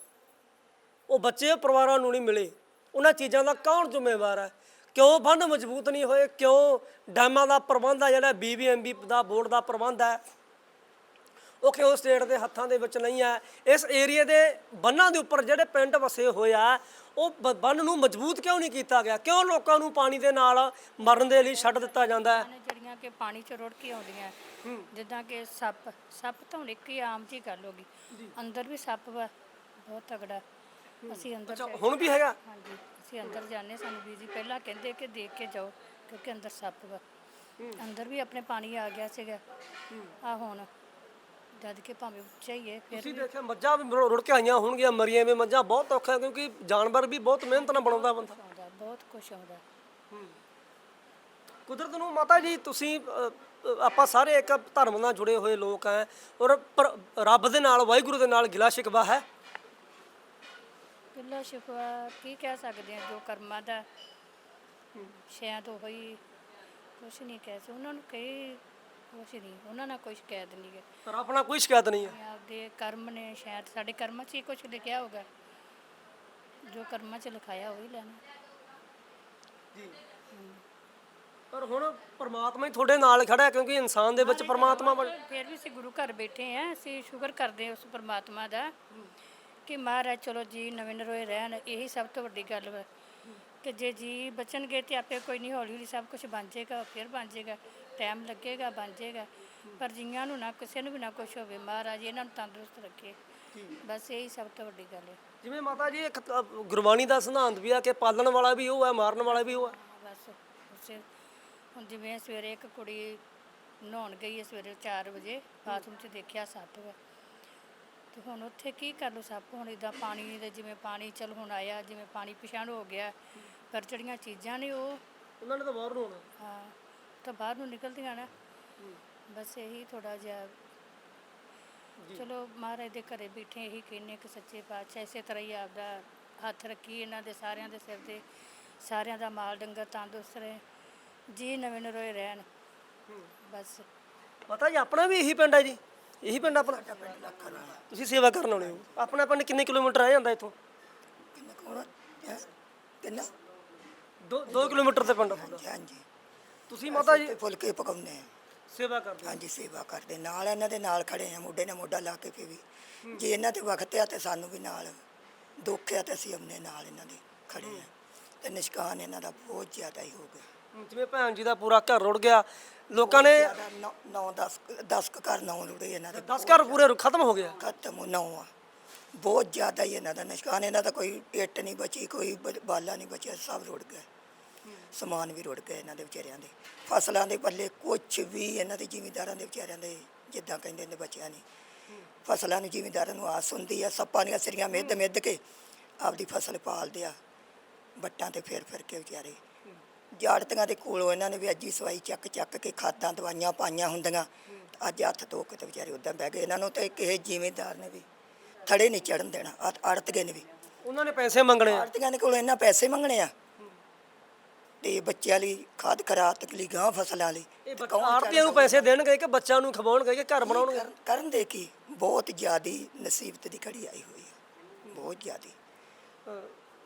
ਉਹ ਬੱਚੇ ਪਰਿਵਾਰਾਂ ਨੂੰ ਨਹੀਂ ਮਿਲੇ। ਉਹਨਾਂ ਚੀਜ਼ਾਂ ਦਾ ਕੌਣ ਜ਼ਿੰਮੇਵਾਰ ਹੈ? ਕਿਉਂ ਬੰਦ ਮਜ਼ਬੂਤ ਨਹੀਂ ਹੋਏ? ਕਿਉਂ ਡੈਮਾਂ ਦਾ ਪ੍ਰਬੰਧ ਆ ਜਿਹੜਾ ਬੀਬੀਐਮਬੀ ਦਾ ਬੋਰਡ ਦਾ ਪ੍ਰਬੰਧ ਹੈ? ਉਹ ਕਿਉਂ ਸਟੇਟ ਦੇ ਹੱਥਾਂ ਦੇ ਵਿੱਚ ਨਹੀਂ ਹੈ? ਇਸ ਏਰੀਆ ਦੇ ਬੰਨਾਂ ਦੇ ਉੱਪਰ ਜਿਹੜੇ ਪਿੰਡ ਵਸੇ ਹੋਏ ਆ ਉਹ ਬੰਨ ਨੂੰ ਮਜ਼ਬੂਤ ਕਿਉਂ ਨਹੀਂ ਕੀਤਾ ਗਿਆ? ਕਿਉਂ ਲੋਕਾਂ ਨੂੰ ਪਾਣੀ ਦੇ ਨਾਲ ਮਰਨ ਦੇ ਲਈ ਛੱਡ ਦਿੱਤਾ ਜਾਂਦਾ ਹੈ? ਨੇ ਜਿਹੜੀਆਂ ਕਿ ਪਾਣੀ 'ਚ ਰੁੜ ਕੇ ਆਉਂਦੀਆਂ ਜਿੱਦਾਂ ਕਿ ਸੱਪ ਸੱਪ ਤਾਂ ਹੁਣ ਇੱਕ ਹੀ ਆਮ ਜੀ ਗੱਲ ਹੋ ਗਈ। ਅੰਦਰ ਵੀ ਸੱਪ ਵਾ ਬਹੁਤ ਤਗੜਾ ਅਸੀਂ ਅੰਦਰ ਅੱਛਾ ਹੁਣ ਵੀ ਹੈਗਾ? ਹਾਂਜੀ ਅਸੀਂ ਅੰਦਰ ਜਾਂਦੇ ਸਾਨੂੰ ਬੀਜੀ ਪਹਿਲਾਂ ਕਹਿੰਦੇ ਕਿ ਦੇਖ ਕੇ ਜਾਓ ਕਿਉਂਕਿ ਅੰਦਰ ਸੱਪ ਵਾ। ਅੰਦਰ ਵੀ ਆਪਣੇ ਪਾਣੀ ਆ ਗਿਆ ਸੀਗਾ। ਆ ਹੁਣ ਜਦ ਕਿ ਭਾਵੇਂ ਉੱਚਾ ਹੀ ਹੈ ਫਿਰ ਤੁਸੀਂ ਦੇਖਿਆ ਮੱਝਾਂ ਵੀ ਰੁੜ ਰੁੜ ਕੇ ਆਈਆਂ ਹੋਣਗੀਆਂ ਮਰੀਆਂ ਵੀ ਮੱਝਾਂ ਬਹੁਤ ਔਖਾ ਹੈ ਕਿਉਂਕਿ ਜਾਨਵਰ ਵੀ ਬਹੁਤ ਮਿਹਨਤ ਨਾਲ ਬਣਾਉਂਦਾ ਬੰਦਾ। ਆਉਂਦਾ ਬਹੁਤ ਕੁਛ ਆਉਂਦਾ। ਕੁਦਰਤ ਨੂੰ ਮਾਤਾ ਜੀ ਤੁਸੀਂ ਅ, ਅ, ਆਪਾਂ ਸਾਰੇ ਇੱਕ ਧਰਮ ਨਾਲ ਜੁੜੇ ਹੋਏ ਲੋਕ ਆ ਔਰ ਪਰ ਰੱਬ ਦੇ ਨਾਲ ਵਾਹਿਗੁਰੂ ਦੇ ਨਾਲ ਗਿਲਾ ਸ਼ਿਕਵਾ ਹੈ? ਕਿੱਲਾ ਸ਼ਿਕਵਾ ਕੀ ਕਹਿ ਸਕਦੇ ਆ ਜੋ ਕਰਮਾਂ ਦਾ ਸ਼ਾਇਦ ਉਹ ਹੀ ਕੁਛ ਨਹੀਂ ਕਹਿ ਸਕਦੇ। ਉਹਨਾਂ ਨੂੰ ਕਹੀ ਕੁਛ ਨਹੀਂ ਉਹਨਾਂ ਨਾਲ ਕੋਈ ਸ਼ਿਕਾਇਤ ਨਹੀਂ ਹੈ ਪਰ ਆਪਣਾ ਕੋਈ ਸ਼ਿਕਾਇਤ ਨਹੀਂ ਹੈ। ਆਪਦੇ ਕਰਮ ਨੇ ਸ਼ਾਇਦ ਸਾਡੇ ਕਰਮਾਂ 'ਚ ਹੀ ਕੁਛ ਲਿਖਿਆ ਹੋਗਾ ਜੋ ਕਰਮਾਂ 'ਚ ਲਿਖਾਇਆ ਉਹ ਹੀ ਲੈਣਾ। ਜੀ। ਪਰ ਹੁਣ ਪਰਮਾਤਮਾ ਹੀ ਤੁਹਾਡੇ ਨਾਲ ਖੜਾ ਹੈ ਕਿਉਂਕਿ ਇਨਸਾਨ ਦੇ ਵਿੱਚ ਪਰਮਾਤਮਾ ਫਿਰ ਵੀ ਅਸੀਂ ਗੁਰੂ ਘਰ ਬੈਠੇ ਆ ਅਸੀਂ ਸ਼ੁਕਰ ਕਰਦੇ ਹਾਂ ਉਸ ਪਰਮਾਤਮਾ ਦਾ ਕਿ ਮਹਾਰਾਜ ਚਲੋ ਜੀ ਨਵੇਂ ਨਰੋਏ ਰਹਿਣ ਇਹੀ ਸਭ ਤੋਂ ਵੱਡੀ ਗੱਲ ਵਾ। ਕਿ ਜੇ ਜੀ ਬਚਣਗੇ ਤੇ ਆਪੇ ਕੋਈ ਨਹੀਂ ਹੌਲੀ ਹੌਲੀ ਸਭ ਕੁਝ ਬਣ ਜਾਏਗਾ ਫਿਰ ਬਣ ਜਾਏਗਾ। ਟਾਈਮ ਲੱਗੇਗਾ ਬਣ ਜਾਏਗਾ ਪਰ ਜੀਆਂ ਨੂੰ ਨਾ ਕਿਸੇ ਨੂੰ ਵੀ ਨਾ ਕੁਝ ਹੋਵੇ ਮਹਾਰਾਜ ਇਹਨਾਂ ਨੂੰ ਤੰਦਰੁਸਤ ਰੱਖੇ। ਬਸ ਇਹੀ ਸਭ ਤੋਂ ਵੱਡੀ ਗੱਲ ਹੈ। ਜਿਵੇਂ ਮਾਤਾ ਜੀ ਇੱਕ ਗੁਰਬਾਣੀ ਦਾ ਸਿਧਾਂਤ ਵੀ ਆ ਕਿ ਪਾਲਣ ਵਾਲਾ ਵੀ ਉਹ ਹੈ ਮਾਰਨ ਵਾਲਾ ਵੀ ਉਹ ਹੈ। ਹਾਂ, ਬਸ ਉਸੇ ਹੁਣ ਜਿਵੇਂ ਸਵੇਰੇ ਇੱਕ ਕੁੜੀ ਨਹਾਉਣ ਗਈ ਹੈ ਸਵੇਰੇ 4 ਵਜੇ ਬਾਥਰੂਮ 'ਚ ਦੇਖਿਆ ਸੱਪ ਵਾ। ਤੇ ਹੁਣ ਉੱਥੇ ਕੀ ਕਰ ਲਓ ਸੱਪ? ਹੁਣ ਇਦਾਂ ਪਾਣੀ ਦੇ ਜਿਵੇਂ ਪਾਣੀ ਚਲ ਹੁਣ ਆਇਆ ਜਿਵੇਂ ਪਾਣੀ ਪਛਾਣ ਹੋ ਗਿਆ ਪਰ ਜਿਹੜੀਆਂ ਚੀਜ਼ਾਂ ਨੇ ਉਹ ਉਹਨਾਂ ਨੇ ਤਾਂ ਬਾਹਰ ਨੂੰ ਆਉਣਾ। ਹਾਂ। ਤਾਂ ਬਾਹਰ ਨੂੰ ਨਿਕਲਦੀਆਂ ਨਾ ਬਸ ਇਹੀ ਥੋੜਾ ਜਿਹਾ ਚਲੋ ਮਹਾਰਾਜ ਦੇ ਘਰੇ ਬੈਠੇ ਇਹੀ ਕਹਿੰਨੇ ਕਿ ਸੱਚੇ ਪਾਤਸ਼ਾਹ ਇਸੇ ਤਰ੍ਹਾਂ ਹੀ ਆਪਦਾ ਹੱਥ ਰੱਖੀ ਇਹਨਾਂ ਦੇ ਸਾਰਿਆਂ ਦੇ ਸਿਰ ਤੇ ਸਾਰਿਆਂ ਦਾ ਮਾਲ ਡੰਗਰ ਤੰਦਰੁਸਤ ਰਹੇ ਜੀ ਨਵੇਂ ਨਰੋਏ ਰਹਿਣ। ਬਸ। ਪਤਾ ਜੀ ਆਪਣਾ ਵੀ ਇਹੀ ਪਿੰਡ ਹੈ ਜੀ। ਇਹੀ ਪਿੰਡ ਆਪਣਾ ਤੁਸੀਂ ਸੇਵਾ ਕਰਨ ਆਉਣੇ ਹੋ। ਆਪਣਾ ਪਿੰਡ ਕਿੰਨੇ ਕਿਲੋਮੀਟਰ ਰਹਿ ਜਾਂਦਾ ਇੱਥੋਂ? ਕਿੰਨਾ ਕੋਣ ਕਿੰਨਾ? 2 2 ਕਿਲੋਮੀਟਰ ਤੇ ਪਿੰਡ ਆ ਹਾਂਜੀ। ਤੁਸੀਂ ਮਾਤਾ ਜੀ ਫੁਲਕੇ ਪਕਾਉਂਦੇ ਆ ਸੇਵਾ ਕਰਦੇ ਹੋ। ਹਾਂਜੀ ਸੇਵਾ ਕਰਦੇ ਨਾਲ ਇਹਨਾਂ ਦੇ ਨਾਲ ਖੜੇ ਆ ਮੋਢੇ ਨਾਲ ਮੋਢਾ ਲਾ ਕੇ ਫੇ ਵੀ। ਜੇ ਇਹਨਾਂ ਤੇ ਵਕਤ ਆ ਤੇ ਸਾਨੂੰ ਵੀ ਨਾਲ ਦੁੱਖ ਆ ਤੇ ਅਸੀਂ ਆਪਣੇ ਨਾਲ ਇਹਨਾਂ ਦੇ ਖੜੇ ਆ ਤੇ ਨਿਸ਼ਕਾਨ ਇਹਨਾਂ ਦਾ ਬਹੁਤ ਜ਼ਿਆਦਾ ਹੀ ਹੋ ਗਿਆ। ਜਿਵੇਂ ਭੈਣ ਜੀ ਦਾ ਪੂਰਾ ਘਰ ਰੁੜ ਗਿਆ। ਲੋਕਾਂ ਨੇ ਜ਼ਿਆਦਾ 9 10 10 ਘਰ ਨੌ ਰੁੜੇ ਇਹਨਾਂ ਦੇ। 10 ਘਰ ਪੂਰੇ ਖਤਮ ਹੋ ਗਿਆ ਖਤਮ ਨੌ ਆ। ਬਹੁਤ ਜ਼ਿਆਦਾ ਹੀ ਇਹਨਾਂ ਦਾ ਨਿਸ਼ਕਾਨ। ਇਹਨਾਂ ਦਾ ਕੋਈ ਇੱਟ ਨਹੀਂ ਬਚੀ ਕੋਈ ਬ- ਬਾਲਾ ਨਹੀਂ ਬਚਿਆ ਸਭ ਰੁੜ ਗਏ ਸਮਾਨ ਵੀ ਰੁੜ ਗਿਆ ਇਹਨਾਂ ਦੇ ਵਿਚਾਰਿਆਂ ਦੇ। ਫਸਲਾਂ ਦੇ ਪੱਲੇ ਕੁਝ ਵੀ ਇਹਨਾਂ ਦੇ ਜ਼ਿਮੀਂਦਾਰਾਂ ਦੇ ਵਿਚਾਰਿਆਂ ਦੇ ਜਿੱਦਾਂ ਕਹਿੰਦੇ ਨੇ ਬੱਚਿਆਂ ਨੇ। ਫਸਲਾਂ ਨੂੰ ਜ਼ਿਮੀਂਦਾਰਾਂ ਨੂੰ ਆਸ ਹੁੰਦੀ ਆ ਸੱਪਾਂ ਦੀਆਂ ਸਿਰੀਆਂ ਮਿੱਧ ਮਿੱਧ ਕੇ ਆਪਦੀ ਫਸਲ ਪਾਲਦੇ ਆ ਵੱਟਾਂ ਤੇ ਫੇਰ ਫਿਰ ਕੇ ਵਿਚਾਰੇ। ਜਾੜਤੀਆਂ ਦੇ ਕੋਲੋਂ ਇਹਨਾਂ ਨੇ ਵੀ ਅੱਜੀ ਸਵਾਈ ਚੱਕ ਚੱਕ ਕੇ ਖਾਦਾਂ ਦਵਾਈਆਂ ਪਾਈਆਂ ਹੁੰਦੀਆਂ। ਅੱਜ ਹੱਥ ਧੋ ਕੇ ਤੇ ਵਿਚਾਰੇ ਉਦਾਂ ਬਹਿ ਗਏ। ਇਹਨਾਂ ਨੂੰ ਤੇ ਕਿਸੇ ਜ਼ਿਮੀਂਦਾਰ ਨੇ ਵੀ ਥੜੇ ਨਹੀਂ ਚੜਨ ਦੇਣਾ ਆੜਤਗੇ ਨੇ ਵੀ। ਉਹਨਾਂ ਨੇ ਪੈਸੇ ਮੰਗਣੇ ਆ। ਆੜਤੀਆਂ ਦੇ ਕੋਲੋਂ ਇਹਨਾਂ ਪੈਸੇ ਮੰਗਣੇ ਆ। ਤੇ ਬੱਚਿਆਂ ਲਈ ਖਾਦ ਖਰਾਤ ਲਈ ਗਾਂ ਫਸਲਾਂ ਲਈ। ਇਹ ਆੜਤੀਆਂ ਨੂੰ ਪੈਸੇ ਦੇਣਗੇ ਕਿ ਬੱਚਿਆਂ ਨੂੰ ਖਵਾਉਣਗੇ ਕਿ ਘਰ ਬਣਾਉਣਗੇ? ਕਰਨ- ਕਰਨ ਦੇ ਕੀ? ਬਹੁਤ ਜ਼ਿਆਦੀ ਨਸੀਬਤ ਦੀ ਘੜੀ ਆਈ ਹੋਈ ਹੈ। ਬਹੁਤ ਜ਼ਿਆਦੀ।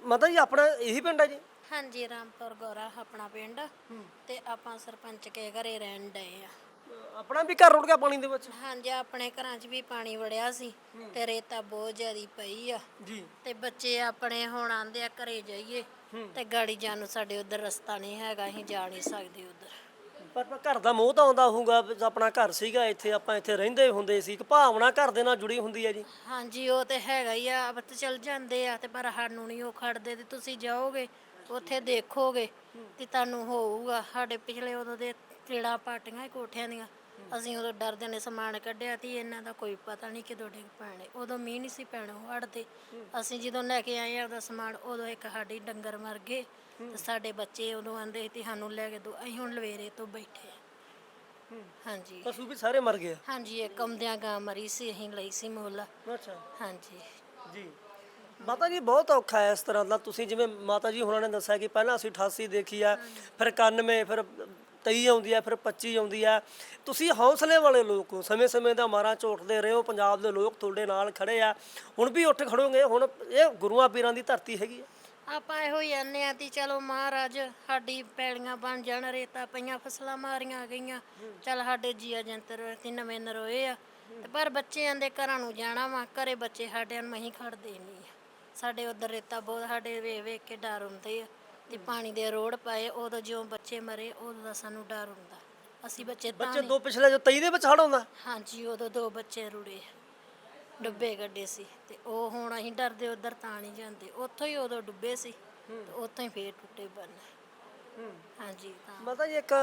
ਮਾਤਾ ਜੀ ਆਪਣਾ ਇਹੀ ਪਿੰਡ ਹੈ ਜੀ? ਹਾਂਜੀ ਰਾਮਪੁਰ ਗੋਰਾ ਆਪਣਾ ਪਿੰਡ। ਤੇ ਆਪਾਂ ਸਰਪੰਚ ਕੇ ਘਰੇ ਰਹਿਣ ਡਏ ਆ। ਆਪਣਾ ਵੀ ਘਰ ਰੁੜ ਗਿਆ ਪਾਣੀ ਦੇ ਵਿੱਚ? ਹਾਂਜੀ ਆਪਣੇ ਘਰਾਂ 'ਚ ਵੀ ਪਾਣੀ ਵੜਿਆ ਸੀ ਤੇ ਰੇਤਾ ਬਹੁਤ ਜ਼ਿਆਦੀ ਪਈ ਆ। ਜੀ। ਤੇ ਬੱਚੇ ਆਪਣੇ ਹੁਣ ਆਂਦੇ ਆ ਘਰੇ ਜਾਈਏ। ਤੇ ਗਾੜੀ ਜਾਣ ਨੂੰ ਸਾਡੇ ਉਧਰ ਰਸਤਾ ਨਹੀਂ ਹੈਗਾ ਅਸੀਂ ਜਾ ਨਹੀਂ ਸਕਦੇ ਉਧਰ। ਪਰ ਪਰ ਘਰ ਦਾ ਮੋਹ ਤਾਂ ਆਉਂਦਾ ਹੋਊਗਾ ਵੀ ਆਪਣਾ ਘਰ ਸੀਗਾ ਇੱਥੇ ਆਪਾਂ ਇੱਥੇ ਰਹਿੰਦੇ ਹੁੰਦੇ ਸੀ ਇੱਕ ਭਾਵਨਾ ਘਰ ਦੇ ਨਾਲ ਜੁੜੀ ਹੁੰਦੀ ਹੈ ਜੀ। ਹਾਂਜੀ ਉਹ ਤੇ ਹੈਗਾ ਹੀ ਆ ਅਬ ਤੇ ਚਲ ਜਾਂਦੇ ਆ ਤੇ ਪਰ ਸਾਨੂੰ ਨਹੀਂ ਉਹ ਖੜਦੇ ਤੇ ਤੁਸੀਂ ਜਾਓਗੇ ਉੱਥੇ ਦੇਖੋਗੇ ਤੇ ਤੁਹਾਨੂੰ ਹੋਊਗਾ ਸਾਡੇ ਪਿਛਲੇ ਉਦੋਂ ਦੇ ਟੇੜਾ ਪਾਟੀਆਂ ਕੋਠਿਆਂ ਦੀਆਂ। ਅਸੀਂ ਉਦੋਂ ਡਰਦੇ ਨੇ ਸਮਾਨ ਕੱਢਿਆ ਤੇ ਇਹਨਾਂ ਦਾ ਕੋਈ ਪਤਾ ਨਹੀਂ ਕਿਦੋਂ ਡਿੱਗ ਪੈਣੇ। ਉਦੋਂ ਮੀਂਹ ਨਹੀਂ ਸੀ ਪੈਣਾ ਉਹ ਹੜਦੇ ਅਸੀਂ ਜਦੋਂ ਲੈ ਕੇ ਆਏ ਆ ਉਹਦਾ ਸਮਾਨ ਉਦੋਂ ਇੱਕ ਸਾਡੀ ਡੰਗਰ ਮਰ ਗਏ ਤੇ ਸਾਡੇ ਬੱਚੇ ਉਦੋਂ ਆਂਦੇ ਸੀ ਤੇ ਸਾਨੂੰ ਲੈ ਕੇ ਦੋ ਅਸੀਂ ਹੁਣ ਲਵੇਰੇ ਤੋਂ ਬੈਠੇ ਹਾਂਜੀ। ਪਸ਼ੂ ਵੀ ਸਾਰੇ ਮਰ ਗਏ ਹਾਂਜੀ ਇੱਕ ਆਉਂਦਿਆਂ ਗਾਂ ਮਰੀ ਸੀ ਅਸੀਂ ਲਈ ਸੀ ਮੁੱਲ। ਅੱਛਾ। ਹਾਂਜੀ। ਜੀ। ਮਾਤਾ ਜੀ ਬਹੁਤ ਔਖਾ ਹੈ ਇਸ ਤਰ੍ਹਾਂ ਦਾ। ਤੁਸੀਂ ਜਿਵੇਂ ਮਾਤਾ ਜੀ ਹੁਣਾਂ ਨੇ ਦੱਸਿਆ ਕਿ ਪਹਿਲਾਂ ਅਸੀਂ 88 ਦੇਖੀ ਆ ਫਿਰ 91 ਫਿਰ 23 ਆਉਂਦੀ ਆ, ਫਿਰ 25 ਆਉਂਦੀ ਆ। ਤੁਸੀਂ ਹੌਸਲੇ ਵਾਲੇ ਲੋਕ ਹੋ। ਸਮੇਂ-ਸਮੇਂ ਦਾ ਮਾਰਾ ਝੋਟਦੇ ਰਹੇ ਹੋ। ਪੰਜਾਬ ਦੇ ਲੋਕ ਤੁਹਾਡੇ ਨਾਲ ਖੜੇ ਆ। ਹੁਣ ਵੀ ਉੱਠ ਖੜੋਗੇ। ਹੁਣ ਇਹ ਗੁਰੂਆਂ ਪੀਰਾਂ ਦੀ ਧਰਤੀ ਹੈਗੀ ਆ। ਆਪਾਂ ਇਹੋ ਹੀ ਆਨੇ ਆ ਤੀ ਚਲੋ ਮਹਾਰਾਜ, ਸਾਡੀ ਪੈਲੀਆਂ ਬਣ ਜਾਣ, ਰੇਤਾ ਪਈਆਂ, ਫਸਲਾਂ ਮਾਰੀਆਂ ਗਈਆਂ। ਚਲ ਸਾਡੇ ਜੀਆ ਜੰਤਰ ਤੇ ਨਵੇਂ ਨਰੋਏ ਆ। ਤੇ ਪਰ ਬੱਚਿਆਂ ਦੇ ਘਰਾਂ ਨੂੰ ਜਾਣਾ ਵਾ। ਘਰੇ ਬੱਚੇ ਸਾਡੇ ਨੂੰ ਮਹੀਂ ਖੜਦੇ ਨਹੀਂ ਆ। ਸਾਡੇ ਉਧਰ ਰੇਤਾ ਬਹੁਤ, ਸਾਡੇ ਵੇਖ ਵੇਖ ਕੇ ਡਰ ਹੁੰਦੇ ਆ। ਤੇ ਪਾਣੀ ਦੇ ਰੋੜ ਪਏ ਉਦੋਂ ਜਿਉਂ ਬੱਚੇ ਮਰੇ ਉਦੋਂ ਦਾ ਸਾਨੂੰ ਡਰ ਹੁੰਦਾ। ਅਸੀਂ ਬੱਚੇ ਤਾਂ ਬੱਚੇ ਦੋ ਪਿਛਲੇ ਜੋ 23 ਦੇ ਵਿੱਚ ਹੜ ਆਉਂਦਾ ਹਾਂਜੀ ਉਦੋਂ ਦੋ ਬੱਚੇ ਰੁੜੇ। ਡੁੱਬੇ ਗੱਡੇ ਸੀ। ਤੇ ਉਹ ਹੁਣ ਅਸੀਂ ਡਰਦੇ ਉਧਰ ਤਾਂ ਨਹੀਂ ਜਾਂਦੇ। ਉੱਥੋਂ ਹੀ ਉਦੋਂ ਡੁੱਬੇ ਸੀ। ਤੇ ਉੱਥੋਂ ਹੀ ਫੇਰ ਟੁੱਟੇ ਬੰਨ। ਹਾਂਜੀ ਤਾਂ ਮਾਤਾ ਜੀ ਇੱਕ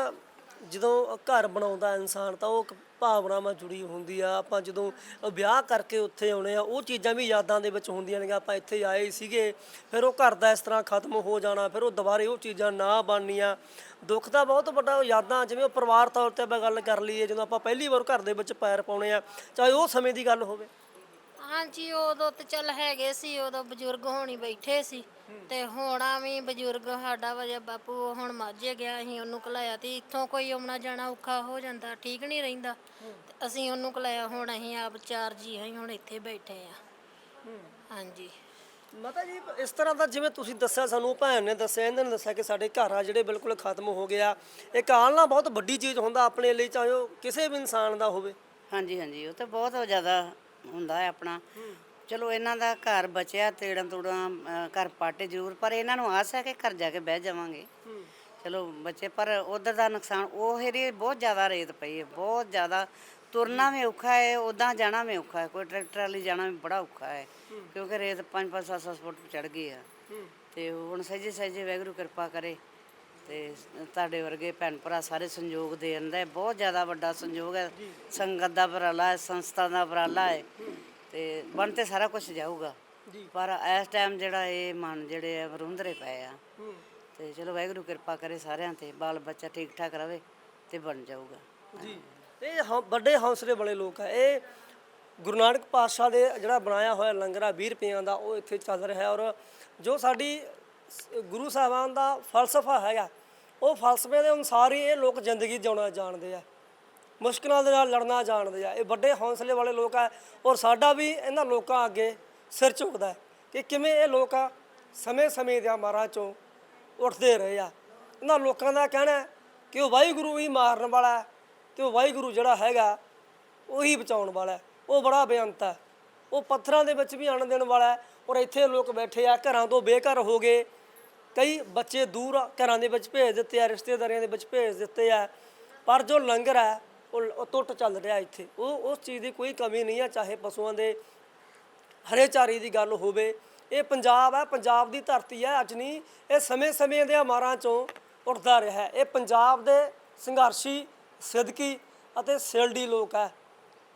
ਜਦੋਂ ਘਰ ਬਣਾਉਂਦਾ ਇਨਸਾਨ ਤਾਂ ਉਹ ਇੱਕ ਭਾਵਨਾਵਾਂ ਜੁੜੀ ਹੁੰਦੀ ਆ। ਆਪਾਂ ਜਦੋਂ ਵਿਆਹ ਕਰਕੇ ਉੱਥੇ ਆਉਣੇ ਆ, ਉਹ ਚੀਜ਼ਾਂ ਵੀ ਯਾਦਾਂ ਦੇ ਵਿੱਚ ਹੁੰਦੀਆਂ ਨੇ ਆਪਾਂ ਇੱਥੇ ਆਏ ਸੀਗੇ, ਫਿਰ ਉਹ ਘਰ ਦਾ ਇਸ ਤਰ੍ਹਾਂ ਖਤਮ ਹੋ ਜਾਣਾ, ਫਿਰ ਉਹ ਦੁਬਾਰੇ ਉਹ ਚੀਜ਼ਾਂ ਨਾ ਬਣਨੀਆਂ। ਦੁੱਖ ਦਾ ਬਹੁਤ ਵੱਡਾ ਯਾਦਾਂ, ਜਿਵੇਂ ਉਹ ਪਰਿਵਾਰ ਤੌਰ ਤੇ ਆਪਾਂ ਗੱਲ ਕਰ ਲਈਏ, ਜਦੋਂ ਆਪਾਂ ਪਹਿਲੀ ਵਾਰ ਘਰ ਦੇ ਵਿੱਚ ਪੈਰ ਪਾਉਣੇ ਆ, ਚਾਹੇ ਉਹ ਸਮੇਂ ਦੀ ਗੱਲ ਹੋਵੇ। ਹਾਂਜੀ ਉਦੋਂ ਤੇ ਚੱਲ ਹੈਗੇ ਸੀ ਉਦੋਂ ਬਜ਼ੁਰਗ ਹੋਣੀ ਬੈਠੇ ਸੀ। ਤੇ ਹੋਣਾ ਵੀ ਬਜ਼ੁਰਗ ਸਾਡਾ ਵਜੇ ਬਾਪੂ ਉਹ ਹੁਣ ਮਾਝੇ ਗਿਆ ਅਸੀਂ ਉਹਨੂੰ ਕਲਾਇਆ ਤੇ ਇੱਥੋਂ ਕੋਈ ਆਉਣਾ ਜਾਣਾ ਔਖਾ ਹੋ ਜਾਂਦਾ ਠੀਕ ਨਹੀਂ ਰਹਿੰਦਾ। ਤੇ ਅਸੀਂ ਉਹਨੂੰ ਕਲਾਇਆ ਹੁਣ ਅਸੀਂ ਆਪ ਚਾਰ ਜੀ ਅਸੀਂ ਹੁਣ ਇੱਥੇ ਬੈਠੇ ਆ। ਹਾਂਜੀ। ਮਾਤਾ ਜੀ ਇਸ ਤਰ੍ਹਾਂ ਦਾ ਜਿਵੇਂ ਤੁਸੀਂ ਦੱਸਿਆ ਸਾਨੂੰ ਭੈਣ ਨੇ ਦੱਸਿਆ ਇਹਨਾਂ ਨੇ ਦੱਸਿਆ ਕਿ ਸਾਡੇ ਘਰ ਆ ਜਿਹੜੇ ਬਿਲਕੁਲ ਖਤਮ ਹੋ ਗਿਆ ਇੱਕ ਆਲਣਾ ਬਹੁਤ ਵੱਡੀ ਚੀਜ਼ ਹੁੰਦਾ ਆਪਣੇ ਲਈ ਚਾਹੇ ਉਹ ਕਿਸੇ ਵੀ ਇਨਸਾਨ ਦਾ ਹੋਵੇ। ਹਾਂਜੀ ਹਾਂਜੀ ਉਹ ਤਾਂ ਬਹੁਤ ਜ਼ਿਆਦਾ ਹੁੰਦਾ ਹੈ ਆਪਣਾ। ਚਲੋ, ਇਹਨਾਂ ਦਾ ਘਰ ਬਚਿਆ, ਤੇੜਾਂ ਤੂੜਾਂ ਘਰ ਪਾਟੇ ਜ਼ਰੂਰ, ਪਰ ਇਹਨਾਂ ਨੂੰ ਆਸ ਹੈ ਕਿ ਘਰ ਜਾ ਕੇ ਬਹਿ ਜਾਵਾਂਗੇ। ਚਲੋ, ਬੱਚੇ, ਪਰ ਉਧਰ ਦਾ ਨੁਕਸਾਨ, ਉਹ ਏਰੀਏ ਬਹੁਤ ਜ਼ਿਆਦਾ ਰੇਤ ਪਈ ਹੈ, ਬਹੁਤ ਜ਼ਿਆਦਾ। ਤੁਰਨਾ ਵੀ ਔਖਾ ਹੈ, ਉਦਾਂ ਜਾਣਾ ਵੀ ਔਖਾ ਹੈ, ਕੋਈ ਟਰੈਕਟਰ ਵਾਲੀ ਜਾਣਾ ਵੀ ਬੜਾ ਔਖਾ ਹੈ, ਕਿਉਂਕਿ ਰੇਤ 5-5 7-7 ਫੁੱਟ ਚੜ ਗਈ ਆ। ਤੇ ਹੁਣ ਸਹਿਜੇ ਸਹਿਜੇ ਵੈਗਰੂ ਕਿਰਪਾ ਕਰੇ। ਤੇ ਤੁਹਾਡੇ ਵਰਗੇ ਭੈਣ ਭਰਾ ਸਾਰੇ ਸੰਯੋਗ ਦੇ ਦਿੰਦੇ ਬਹੁਤ ਜ਼ਿਆਦਾ ਵੱਡਾ ਸੰਯੋਗ ਹੈ। ਸੰਗਤ ਦਾ ਉਪਰਾਲਾ ਹੈ ਸੰਸਥਾ ਦਾ ਉਪਰਾਲਾ ਹੈ। ਤੇ ਬਣ ਤੇ ਸਾਰਾ ਕੁਝ ਜਾਊਗਾ। ਪਰ ਇਸ ਟਾਈਮ ਜਿਹੜਾ ਇਹ ਮਨ ਜਿਹੜੇ ਆ ਵਰੁੰਦਰੇ ਪਏ ਆ। ਤੇ ਚਲੋ ਵਾਹਿਗੁਰੂ ਕਿਰਪਾ ਕਰੇ ਸਾਰਿਆਂ ਤੇ ਬਾਲ ਬੱਚਾ ਠੀਕ ਠਾਕ ਰਵੇ ਤੇ ਬਣ ਜਾਊਗਾ। ਜੀ। ਇਹ ਵੱਡੇ ਹੌਸਲੇ ਵਾਲੇ ਲੋਕ ਆ। ਇਹ ਗੁਰੂ ਨਾਨਕ ਪਾਤਸ਼ਾਹ ਦੇ ਜਿਹੜਾ ਬਣਾਇਆ ਹੋਇਆ ਲੰਗਰ ਆ 20 ਰੁਪਈਆਂ ਦਾ ਉਹ ਇੱਥੇ ਚੱਲ ਰਿਹਾ ਹੈ। ਔਰ ਜੋ ਸਾਡੀ ਗੁਰੂ ਸਾਹਿਬਾਨ ਦਾ ਫਲਸਫਾ ਹੈਗਾ ਉਹ ਫਲਸਫੇ ਦੇ ਅਨੁਸਾਰ ਹੀ ਇਹ ਲੋਕ ਜ਼ਿੰਦਗੀ ਜਿਉਣਾ ਜਾਣਦੇ ਆ। ਮੁਸ਼ਕਲਾਂ ਦੇ ਨਾਲ ਲੜਨਾ ਜਾਣਦੇ ਆ। ਇਹ ਵੱਡੇ ਹੌਸਲੇ ਵਾਲੇ ਲੋਕ ਆ ਔਰ ਸਾਡਾ ਵੀ ਇਹਨਾਂ ਲੋਕਾਂ ਅੱਗੇ ਸਿਰ ਝੁਕਦਾ ਕਿ ਕਿਵੇਂ ਇਹ ਲੋਕ ਆ ਸਮੇਂ-ਸਮੇਂ ਦੇ ਮਾਰਾਂ ਚੋਂ ਉੱਠਦੇ ਰਹੇ ਆ। ਇਹਨਾਂ ਲੋਕਾਂ ਦਾ ਕਹਿਣਾ ਕਿ ਉਹ ਵਾਹਿਗੁਰੂ ਹੀ ਮਾਰਨ ਵਾਲਾ ਹੈ ਤੇ ਉਹ ਵਾਹਿਗੁਰੂ ਜਿਹੜਾ ਹੈਗਾ ਉਹੀ ਬਚਾਉਣ ਵਾਲਾ ਉਹ ਬੜਾ ਬੇਅੰਤ ਹੈ। ਉਹ ਪੱਥਰਾਂ ਦੇ ਵਿੱਚ ਵੀ ਆਣ ਦੇਣ ਵਾਲਾ ਹੈ ਔਰ ਇੱਥੇ ਲੋਕ ਬੈਠੇ ਆ, ਘਰਾਂ ਤੋਂ ਬੇਘਰ ਹੋ ਗਏ। ਕਈ ਬੱਚੇ ਦੂਰ ਘਰਾਂ ਦੇ ਵਿੱਚ ਭੇਜ ਦਿੱਤੇ ਆ, ਰਿਸ਼ਤੇਦਾਰੀਆਂ ਦੇ ਵਿੱਚ ਭੇਜ ਦਿੱਤੇ ਆ, ਪਰ ਜੋ ਲੰਗਰ ਹੈ, ਉਹ ਟੁੱਟ ਚੱਲ ਰਿਹਾ ਇੱਥੇ। ਉਹ, ਉਸ ਚੀਜ਼ ਦੀ ਕੋਈ ਕਮੀ ਨਹੀਂ ਆ, ਚਾਹੇ ਪਸ਼ੂਆਂ ਦੇ ਹਰੇ ਚਾਰੀ ਦੀ ਗੱਲ ਹੋਵੇ। ਇਹ ਪੰਜਾਬ ਹੈ, ਪੰਜਾਬ ਦੀ ਧਰਤੀ ਹੈ, ਅੱਜ ਨਹੀਂ, ਇਹ ਸਮੇਂ-ਸਮੇਂ ਦੇ ਮਾਰਾਂ ਚੋਂ ਉੱਠਦਾ ਰਿਹਾ ਇਹ ਪੰਜਾਬ ਦੇ ਸੰਘਰਸ਼ੀ ਸਿੱਧਕੀ ਅਤੇ ਸੇਲਡੀ ਲੋਕ ਹੈ,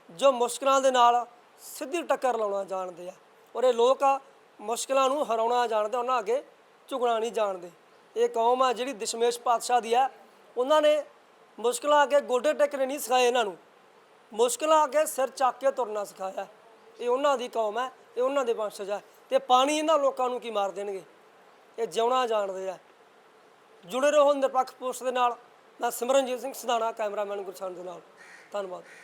ਜੋ ਮੁਸ਼ਕਲਾਂ ਦੇ ਨਾਲ ਸਿੱਧੀ ਟੱਕਰ ਲਾਉਣਾ ਜਾਣਦੇ ਆ। ਔਰ ਇਹ ਲੋਕ ਆ, ਮੁਸ਼ਕਲਾਂ ਨੂੰ ਹਰਾਉਣਾ ਜਾਣਦੇ ਉਹਨਾਂ ਅੱਗੇ ਝੁਕਣਾ ਨਹੀਂ ਜਾਣਦੇ। ਇਹ ਕੌਮ ਆ ਜਿਹੜੀ ਦਸ਼ਮੇਸ਼ ਪਾਤਸ਼ਾਹ ਦੀ ਆ। ਉਹਨਾਂ ਨੇ ਮੁਸ਼ਕਲਾਂ ਅੱਗੇ ਗੋਡੇ ਟੇਕਣੇ ਨਹੀਂ ਸਿਖਾਏ ਇਹਨਾਂ ਨੂੰ। ਮੁਸ਼ਕਲਾਂ ਅੱਗੇ ਸਿਰ ਚੱਕ ਕੇ ਤੁਰਨਾ ਸਿਖਾਇਆ। ਇਹ ਉਹਨਾਂ ਦੀ ਕੌਮ ਹੈ ਇਹ ਉਹਨਾਂ ਦੇ ਵੰਸ਼ਜ ਹੈ ਤੇ ਪਾਣੀ ਇਹਨਾਂ ਲੋਕਾਂ ਨੂੰ ਕੀ ਮਾਰ ਦੇਣਗੇ? ਇਹ ਜਿਉਣਾ ਜਾਣਦੇ ਆ। ਜੁੜੇ ਰਹੋ ਨਿਰਪੱਖ ਪੋਸਟ ਦੇ ਨਾਲ। ਮੈਂ ਸਿਮਰਨਜੀਤ ਸਿੰਘ ਸਦਾਣਾ, ਕੈਮਰਾਮੈਨ ਗੁਰਸਾਨ ਦੇ ਨਾਲ। ਧੰਨਵਾਦ।